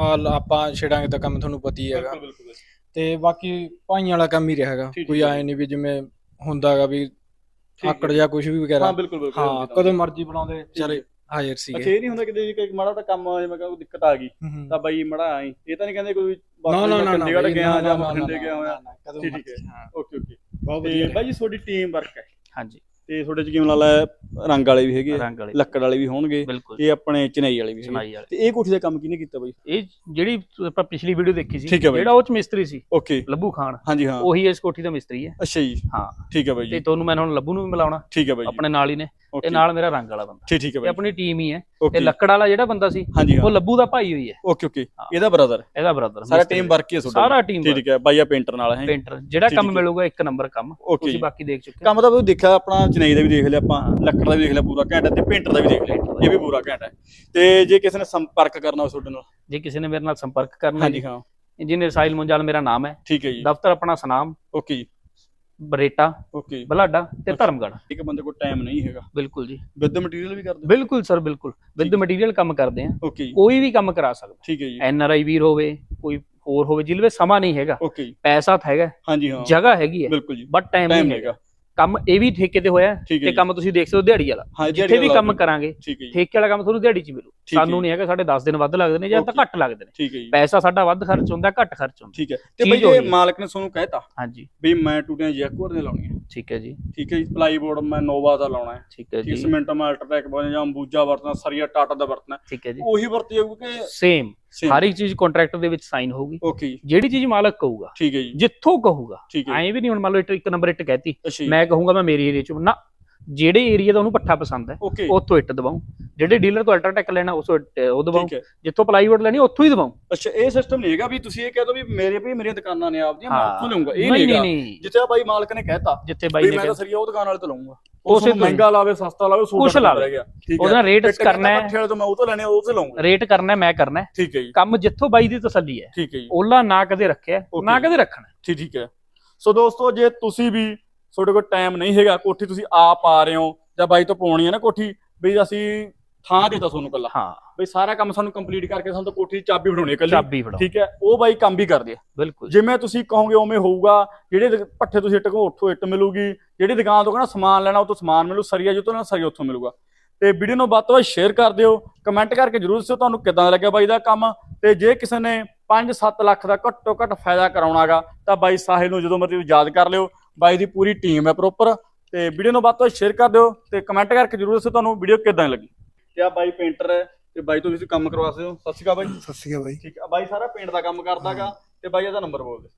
ਆ ਲ- ਆਪਾਂ ਛੇੜਾਂਗੇ ਤਾਂ ਕੰਮ ਤੁਹਾਨੂੰ ਪਤੀ ਹੈਗਾ। ਬਿਲਕੁਲ। ਤੇ ਬਾਕੀ ਭਾਈਆਂ ਵਾਲਾ ਕੰਮ ਹੀ ਰਿਹਾਗਾ। ਠੀਕ ਕੋਈ ਆਏ ਨਹੀਂ ਵੀ ਜਿਵੇਂ ਹੁੰਦਾਗਾ ਵੀ। ਆਕੜ ਜਾਂ। ਕੁਝ ਵੀ ਵਗੈਰਾ। ਹਾਂ ਬਿਲਕੁਲ ਬਿਲਕੁਲ। ਹਾਂ ਕਦੋਂ ਮਰਜ਼ੀ ਬੁਲਾਉਂਦੇ ਚਲੇ ਹਾਜ਼ਰ ਅੱਛਾ ਸੀਗੇ ਇਹ ਨਹੀਂ ਹੁੰਦਾ ਕਿ ਜੇ ਮਾੜਾ ਤਾਂ ਕੰਮ ਜਿਵੇਂ ਕੋਈ ਦਿੱਕਤ ਆ ਗਈ ਹੂੰ, ਹੂੰ। ਤਾਂ ਬਾਈ ਮੜਾ ਆਈ ਇਹ ਤਾਂ ਨਹੀਂ ਕਹਿੰਦੇ ਕੋਈ ਬਸ ਨਾ ਨਾ ਮੈਂ ਨਾ ਨਾ ਚੰਡੀਗੜ੍ਹ ਬਾਈ, ਗਿਆ ਨਾ, ਜਾਂ ਨਾ, ਨਾ, ਬਠਿੰਡੇ ਨਾ, ਗਿਆ ਹੋਇਆ ਨਾ, ਨਾ, ਕਦੋਂ ਠੀਕ ਮਰਜ਼ੀ, ਹੈ। Okay okay. ਬਹੁਤ ਤੇ ਵਧੀਆ। ਬਾਈ ਜੀ ਤੁਹਾਡੀ ਟੀਮ ਵਰਕ ਹੈ। ਹਾਂਜੀ। ਤੇ ਤੁਹਾਡੇ ਚ ਕਿਵੇਂ ਲਾ ਲੈ ਰੰਗ ਵਾਲੇ ਵੀ ਹੈਗੇ ਰੰਗ ਵਾਲੇ। ਲੱਕੜ ਵਾਲੇ ਵੀ ਹੋਣਗੇ ਬਿਲਕੁਲ। ਤੇ ਆਪਣੇ ਚਨਈ ਵਾਲੇ ਵੀ ਹੈਗੇ। ਵਾਲੇ। ਤੇ ਇਹ ਕੋਠੀ ਦਾ ਕੰਮ ਕਿਹਨੇ ਕੀਤਾ ਬਾਈ? ਇਹ ਜਿਹੜੀ ਆਪਾਂ ਪਿਛਲੀ ਵੀਡੀਓ ਦੇਖੀ ਸੀ ਠੀਕ ਹੈ ਬਾਈ। ਜਿਹੜਾ ਉਹ ਚ ਮਿਸਤਰੀ ਸੀ ਓਕੇ। ਲੱਭੂ ਖਾਨ। ਹਾਂਜੀ ਹਾਂ। ਉਹੀ ਇਸ ਕੋਠੀ ਦਾ ਮਿਸਤਰੀ ਹੈ। ਅੱਛਾ ਜੀ। ਹਾਂ। ਠੀਕ ਹੈ ਬਾਈ ਤੇ ਜੀ। ਤੁਹਾਨੂੰ ਮੈਂ ਹੁਣ ਲੱਭੂ ਨੂੰ ਵੀ ਮਿਲਾਉਣਾ। ਠੀਕ ਹੈ ਬਾਈ ਜੀ। ਆਪਣੇ ਨਾਲ ਹੀ ਨੇ। ਤੇ ਨਾਲ ਮੇਰਾ ਰੰਗ ਵਾਲਾ ਬੰਦਾ। ਠੀਕ ਠੀਕ ਹੈ ਬਾਈ। ਆਪਣੀ ਟੀਮ ਹੀ ਹੈ। ਤੇ ਲੱਕੜ ਵਾਲਾ ਜਿਹੜਾ ਬੰਦਾ ਸੀ ਉਹ ਲੱਭੂ ਦਾ ਭਾਈ ਹੋਈ ਹੈ। Okay okay. ਇਹਦਾ ਬ੍ਰਦਰ ਇਹਦਾ ਬ੍ਰਦਰ ਸਾਰਾ ਟੀਮ ਵਰਕ ਹੀ। ਹੈ ਤੁਹਾਡਾ। ਸਾਰਾ ਟੀਮ ਠੀਕ ਹੈ। ਬਾਈ ਆ ਪੇਂਟਰ ਨਾਲ ਹੈ। ਪੇਂਟਰ ਜਿਹੜਾ ਕੰਮ। ਮਿਲੂਗਾ ਇੱਕ ਨੰਬਰ ਕੰਮ। ਤੁਸੀਂ ਬਾਕੀ ਦੇਖ ਚੁੱਕੇ। ਕੰਮ ਤਾਂ ਵੀ ਦੇਖਿਆ ਆਪਣਾ ਚਨਈ ਦਾ ਵੀ ਦੇਖ ਲਿਆ ਆਪਾਂ ਲੱਕੜ ਦਾ ਵੀ ਦੇਖ ਲਿਆ ਪੂਰਾ ਘੈਂਟ ਤੇ ਪੇਂਟਰ ਦਾ ਵੀ ਦੇਖ ਲਿਆ। ਇਹ ਵੀ ਪੂਰਾ ਘੈਂਟ ਹੈ। ਤੇ ਜੇ ਕਿਸੇ ਨੇ ਸੰਪਰਕ ਕਰਨਾ ਹੋਵੇ ਤੁਹਾਡੇ ਨਾਲ। ਜੇ ਕਿਸੇ ਨੇ ਮੇਰੇ ਨਾਲ ਸੰਪਰਕ ਕਰਨਾ ਹਾਂਜੀ ਹਾਂ। ਇੰਜੀਨੀਅਰ ਸਾਹਿਲ ਮੁੰਜਾਲ ਮੇਰਾ ਨਾਮ ਹੈ। ਠੀਕ ਹੈ ਜੀ। ਦਫ਼ਤਰ ਆਪਣਾ ਸਨਾਮ। ਓਕੇ ਜੀ। ਬਰੇਟਾ ਓਕੇ। ਬਲਾਡਾ ਤੇ ਧਰਮਗੜ੍ਹ। ਇੱਕ ਬੰਦੇ ਕੋਲ ਟਾਈਮ ਨਹੀਂ ਹੈਗਾ। ਬਿਲਕੁਲ ਜੀ। ਵਿਦ ਮਟੀਰੀਅਲ ਵੀ ਕਰਦੇ ਬਿਲਕੁਲ ਸਰ ਬਿਲਕੁਲ। ਵਿਦ ਮਟੀਰੀਅਲ ਕੰਮ ਕਰਦੇ ਆ। ਕੋਈ ਵੀ ਕੰਮ ਕਰਾ ਸਕਦਾ। ਠੀਕ ਹੈ ਜੀ। ਐਨ ਆਰ ਆਈ ਵੀਰ ਹੋਵੇ ਕੋਈ ਹੋਰ ਹੋਵੇ ਜਿਲਵੇ ਸਮਾਂ ਨਹੀਂ ਹੈਗਾ। ਪੈਸਾ ਤਾਂ ਹੈਗਾ। ਹਾਂਜੀ ਹਾਂ। ਜਗ੍ਹਾ ਹੈਗੀ ਹੈ। ਬਿਲਕੁਲ ਜੀ। ਬਟ ਟਾਈਮ ਨਹੀਂ ਹੈਗਾ। ਕੰਮ ਇਹ ਵੀ ਠੇਕੇ ਤੇ ਹੋਇਆ ਤੇ ਕੰਮ ਤੁਸੀਂ ਦੇਖ ਸਕਦੇ ਹੋ ਦਿਹਾੜੀ ਵਾਲਾ। ਜਿੱਥੇ ਵੀ ਕੰਮ ਕਰਾਂਗੇ ਠੀਕ ਵਾਲਾ ਕੰਮ ਤੁਹਾਨੂੰ ਦਿਹਾੜੀ 'ਚ ਮਿਲੂ। ਸਾਨੂੰ ਨਹੀਂ ਹੈਗਾ ਸਾਡੇ 10 ਦਿਨ ਵੱਧ ਲੱਗਦੇ ਨੇ ਜਾਂ ਤਾਂ. ਘੱਟ ਲੱਗਦੇ ਨੇ। ਪੈਸਾ ਸਾਡਾ ਵੱਧ ਖਰਚ ਹੁੰਦਾ ਘੱਟ ਖਰਚ ਹੁੰਦਾ। ਠੀਕ ਹੈ। ਤੇ ਬਈ ਜੇ। ਮਾਲਕ ਨੇ ਤੁਹਾਨੂੰ ਕਹਿਤਾ ਹਾਂਜੀ। ਵੀ ਮੈਂ ਟੂਟੀਆਂ ਜੈਕੋਰ ਦੀਆਂ ਲਾਉਣੀਆਂ। ਠੀਕ ਹੈ ਜੀ। ਠੀਕ ਹੈ ਜੀ ਪਲਾਈ ਬੋਰਡ ਮੈਂ ਨੋਵਾ ਦਾ ਲਾਉਣਾ ਹੈ। ਠੀਕ ਹੈ ਜੀ। ਸੀਮੈਂਟ ਮੈਂ ਅਲਟਰਾਟੈਕ ਬਣ ਜਾਂ ਅੰਬੂਜਾ ਵਰਤਣਾ ਸਰੀਆ ਟਾਟਾ ਦਾ ਵਰਤਣਾ ਠੀਕ ਹੈ ਜੀ। ਉਹੀ ਵਰਤੀ ਜਾਊਗੀ ਕਿ ਸੇਮ? ਹਰ ਇੱਕ ਚੀਜ਼ ਕੰਟਰੈਕਟ ਦੇ ਵਿੱਚ ਸਾਈਨ ਹੋਊਗੀ। ਓਕੇ ਜਿਹੜੀ ਚੀਜ਼ ਮਾਲਕ ਕਹੂਗਾ ਠੀਕ ਹੈ ਜੀ। ਜਿੱਥੋਂ ਕਹੂਗਾ ਐਂ ਵੀ ਨਹੀਂ ਹੁਣ ਮੰਨ ਲਓ ਇੱਕ ਨੰਬਰ ਇੱਟ ਕਹਿਤੀ ਮੈਂ ਕਹੂੰਗਾ ਮੈਂ ਮੇਰੀ ਏਰੀਆ 'ਚ ਨਾ ਜਿਹੜੇ ਏਰੀਆ ਦਾ ਉਹਨੂੰ ਪੱਠਾ ਪਸੰਦ ਹੈ ਉੱਥੋਂ ਇੱਟ ਦਵਾਉਂ। ਜਿਹੜੇ ਡੀਲਰ ਤੋਂ ਅਲਟਰਾਟੈਕ ਲੈਣਾ ਉਸ ਉਹ ਦਵਾਉਂ। ਜਿੱਥੋਂ ਪਲਾਈਵੁੱਡ ਲੈਣੀ ਉੱਥੋਂ ਹੀ ਦਵਾਉਂ। ਅੱਛਾ ਇਹ ਸਿਸਟਮ ਨਹੀਂ ਹੈਗਾ ਵੀ ਤੁਸੀਂ ਇਹ ਕਹਿ ਦੋ ਵੀ ਮੇਰੇ ਵੀ ਮੇਰੀਆਂ ਦੁਕਾਨਾਂ ਨੇ ਆਪਦੀਆਂ ਮੈਂ ਉੱਥੋਂ ਲਊਂਗਾ ਇਹ ਨਹੀਂ ਹੈਗਾ। ਜਿੱਥੇ ਆ ਬਾਈ ਮਾਲਕ ਨੇ ਕਹਿਤਾ ਜਿੱਥੇ ਬਾਈ ਨੇ ਮੈਂ ਤਾਂ ਸਰੀਆ ਉਹ ਦੁਕਾਨ ਵਾਲੇ ਤੋਂ ਲਊਂਗਾ। ਉਸੇ। ਮਹਿੰਗਾ ਲਾਵੇ ਸਸਤਾ ਲਾਵੇ ਸੂਟ ਕੁਛ ਲਾਵੇ। ਉਹਦੇ ਰੇਟ ਕਰਨਾ ਹੈ। ਪੱਠੇ ਵਾਲੇ ਤੋਂ ਮੈਂ ਉਹ ਤੋਂ ਲੈਣੇ ਉਹ ਤੋਂ ਲਊਂਗਾ। ਰੇਟ ਕਰਨਾ ਮੈਂ ਕਰਨਾ ਹੈ। ਠੀਕ ਹੈ ਜੀ। ਕੰਮ ਜਿੱਥੋਂ ਬਾਈ ਦੀ ਤਸੱਲੀ ਹੈ। ਠੀਕ ਹੈ ਜੀ। ਓਲਾ ਨਾ ਕਦੇ ਰੱਖਿਆ. ਨਾ ਕਦੇ ਰੱਖਣਾ ਠੀਕ ਠੀਕ ਹੈ। ਸੋ ਦੋਸਤੋ ਜੇ ਤੁਸੀਂ ਵੀ ਤੁਹਾਡੇ ਕੋਲ ਟਾਈਮ ਨਹੀਂ ਹੈਗਾ ਕੋਠੀ ਤੁਸੀਂ ਆਪ ਆ ਰਹੇ ਹੋ ਜਾਂ ਬਾਈ ਤੋਂ ਪਾਉਣੀ ਹੈ ਨਾ ਕੋਠੀ ਵੀ ਅਸੀਂ ਥਾਂ ਦਿੱਤਾ ਤੁਹਾਨੂੰ ਕੱਲਾ ਹਾਂ। ਬਈ ਸਾਰਾ ਕੰਮ ਸਾਨੂੰ ਕੰਪਲੀਟ ਕਰਕੇ ਸਾਨੂੰ ਤਾਂ ਕੋਠੀ ਦੀ ਚਾਬੀ ਫੜਾਉਣੀ ਹੈ ਕੱਲੀ ਚਾਬੀ ਫੜਾਓ। ਠੀਕ ਹੈ ਉਹ ਬਾਈ ਕੰਮ ਵੀ ਕਰਦੇ ਆ। ਬਿਲਕੁਲ। ਜਿਵੇਂ ਤੁਸੀਂ ਕਹੋਗੇ ਉਵੇਂ ਹੋਊਗਾ ਜਿਹੜੇ ਪੱਠੇ ਤੁਸੀਂ ਇੱਟ ਕੋ ਉੱਥੋਂ ਇੱਟ ਮਿਲੂਗੀ ਜਿਹੜੀ ਦੁਕਾਨ ਤੋਂ ਕਹਿੰਦਾ ਸਮਾਨ ਲੈਣਾ ਉਹ ਤੋਂ ਸਮਾਨ ਮਿਲੂ ਸਰੀਆ ਜਿੱਥੋਂ ਲੈਣਾ ਸਰੀਆ ਉੱਥੋਂ ਮਿਲੂਗਾ। ਤੇ ਵੀਡੀਓ ਨੂੰ ਵੱਧ ਤੋਂ ਵੱਧ ਸ਼ੇਅਰ ਕਰ ਦਿਓ ਕਮੈਂਟ ਕਰਕੇ ਜਰੂਰ ਦੱਸਿਓ ਤੁਹਾਨੂੰ ਕਿਦਾਂ ਲੱਗਿਆ ਬਾਈ ਦਾ ਕੰਮ। ਤੇ ਜੇ ਕਿਸੇ ਨੇ 5-7 ਲੱਖ ਦਾ ਘੱਟੋ ਘੱਟ ਫਾਇਦਾ ਕਰਾਉਣਾਗਾ ਤਾਂ ਬਾਈ ਸਾਹਿਲ ਨੂੰ ਜਦੋਂ ਮਰਜ਼ੀ ਯਾਦ ਕਰ ਲਿਓ। ਬਾਈ ਦੀ ਪੂਰੀ ਟੀਮ ਹੈ ਪ੍ਰੋਪਰ ਤੇ ਵੀਡੀਓ ਨੂੰ ਵੱਧ ਤੋਂ ਵੱਧ ਸ਼ੇਅਰ ਕਰ ਦਿਓ ਤੇ ਕਮੈਂਟ ਕਰਕੇ ਜਰੂਰ ਦੱਸਿਓ ਤੁਹਾਨੂੰ ਵੀਡੀਓ ਕਿਦਾਂ ਲੱਗੀ। ਤੇ ਆ ਬਾਈ ਪੇਂਟਰ ਹੈ ਤੇ ਬਾਈ ਤੋਂ ਤੁਸੀਂ ਕੰਮ ਕਰਵਾ ਸਕਦੇ ਹੋ ਸਤਿ ਸ਼੍ਰੀ ਅਕਾਲ ਬਾਈ। ਸਤਿ ਸ਼੍ਰੀ ਅਕਾਲ ਬਾਈ। ਠੀਕ ਆ ਬਾਈ ਸਾਰਾ ਪੇਂਟ ਦਾ ਕੰਮ ਕਰਦਾਗਾ ਤੇ ਬਾਈ ਇਹਦਾ ਨੰਬਰ ਬੋਲ ਦੇ।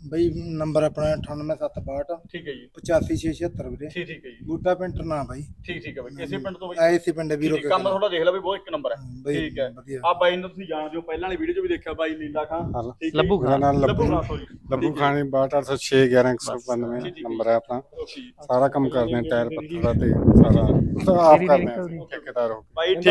ਬਾਈ ਨੰਬਰ ਆਪਣਾ 98762 ਠੀਕ ਹੈ ਜੀ। 85676 ਵੀਰੇ। ਠੀਕ ਠੀਕ ਹੈ ਜੀ। ਬੂਟਾ ਪਿੰਟਰ ਨਾ ਬਾਈ। ਠੀਕ ਠੀਕ ਹੈ ਬਾਈ। ਇਸੇ ਪਿੰਡ ਤੋਂ ਬਾਈ। ਆਏ ਸੀ ਪਿੰਡ ਵੀਰੋ ਕੰਮ ਥੋੜਾ ਦੇਖ ਲਿਆ ਵੀ ਬਹੁਤ ਇੱਕ ਨੰਬਰ ਹੈ। ਬਾਈ ਠੀਕ ਹੈ। ਵਧੀਆ। ਆ ਬਾਈ ਨੂੰ ਤੁਸੀਂ ਜਾਣਦੇ ਹੋ ਪਹਿਲਾਂ ਵਾਲੀ ਵੀਡੀਓ 'ਚ ਵੀ ਦੇਖਿਆ ਬਾਈ ਲੀਲਾ ਖਾਂ। ਹਾਂ। ਠੀਕ ਹੈ ਲੱਭੂ। ਖਾਨ ਲੱਭੂ। ਲੱਭੂ ਖਾਂ sorry। ਲੱਭੂ ਠੀਕ ਹੈ। ਖਾਣੀ 62806 11192 ਠੀਕ ਹੈ। ਨੰਬਰ ਹੈ ਆਪਣਾ। ਸਾਰਾ ਕੰਮ ਕਰਦੇ ਆ ਟਾਇਰ ਪੱਥਰ ਦਾ ਤੇ ਸਾਰਾ ਆਪ ਕਰਦੇ ਆ ਠੇਕੇਦਾਰ ਹੋ ਕੇ। ਬਾਈ ਠੀਕ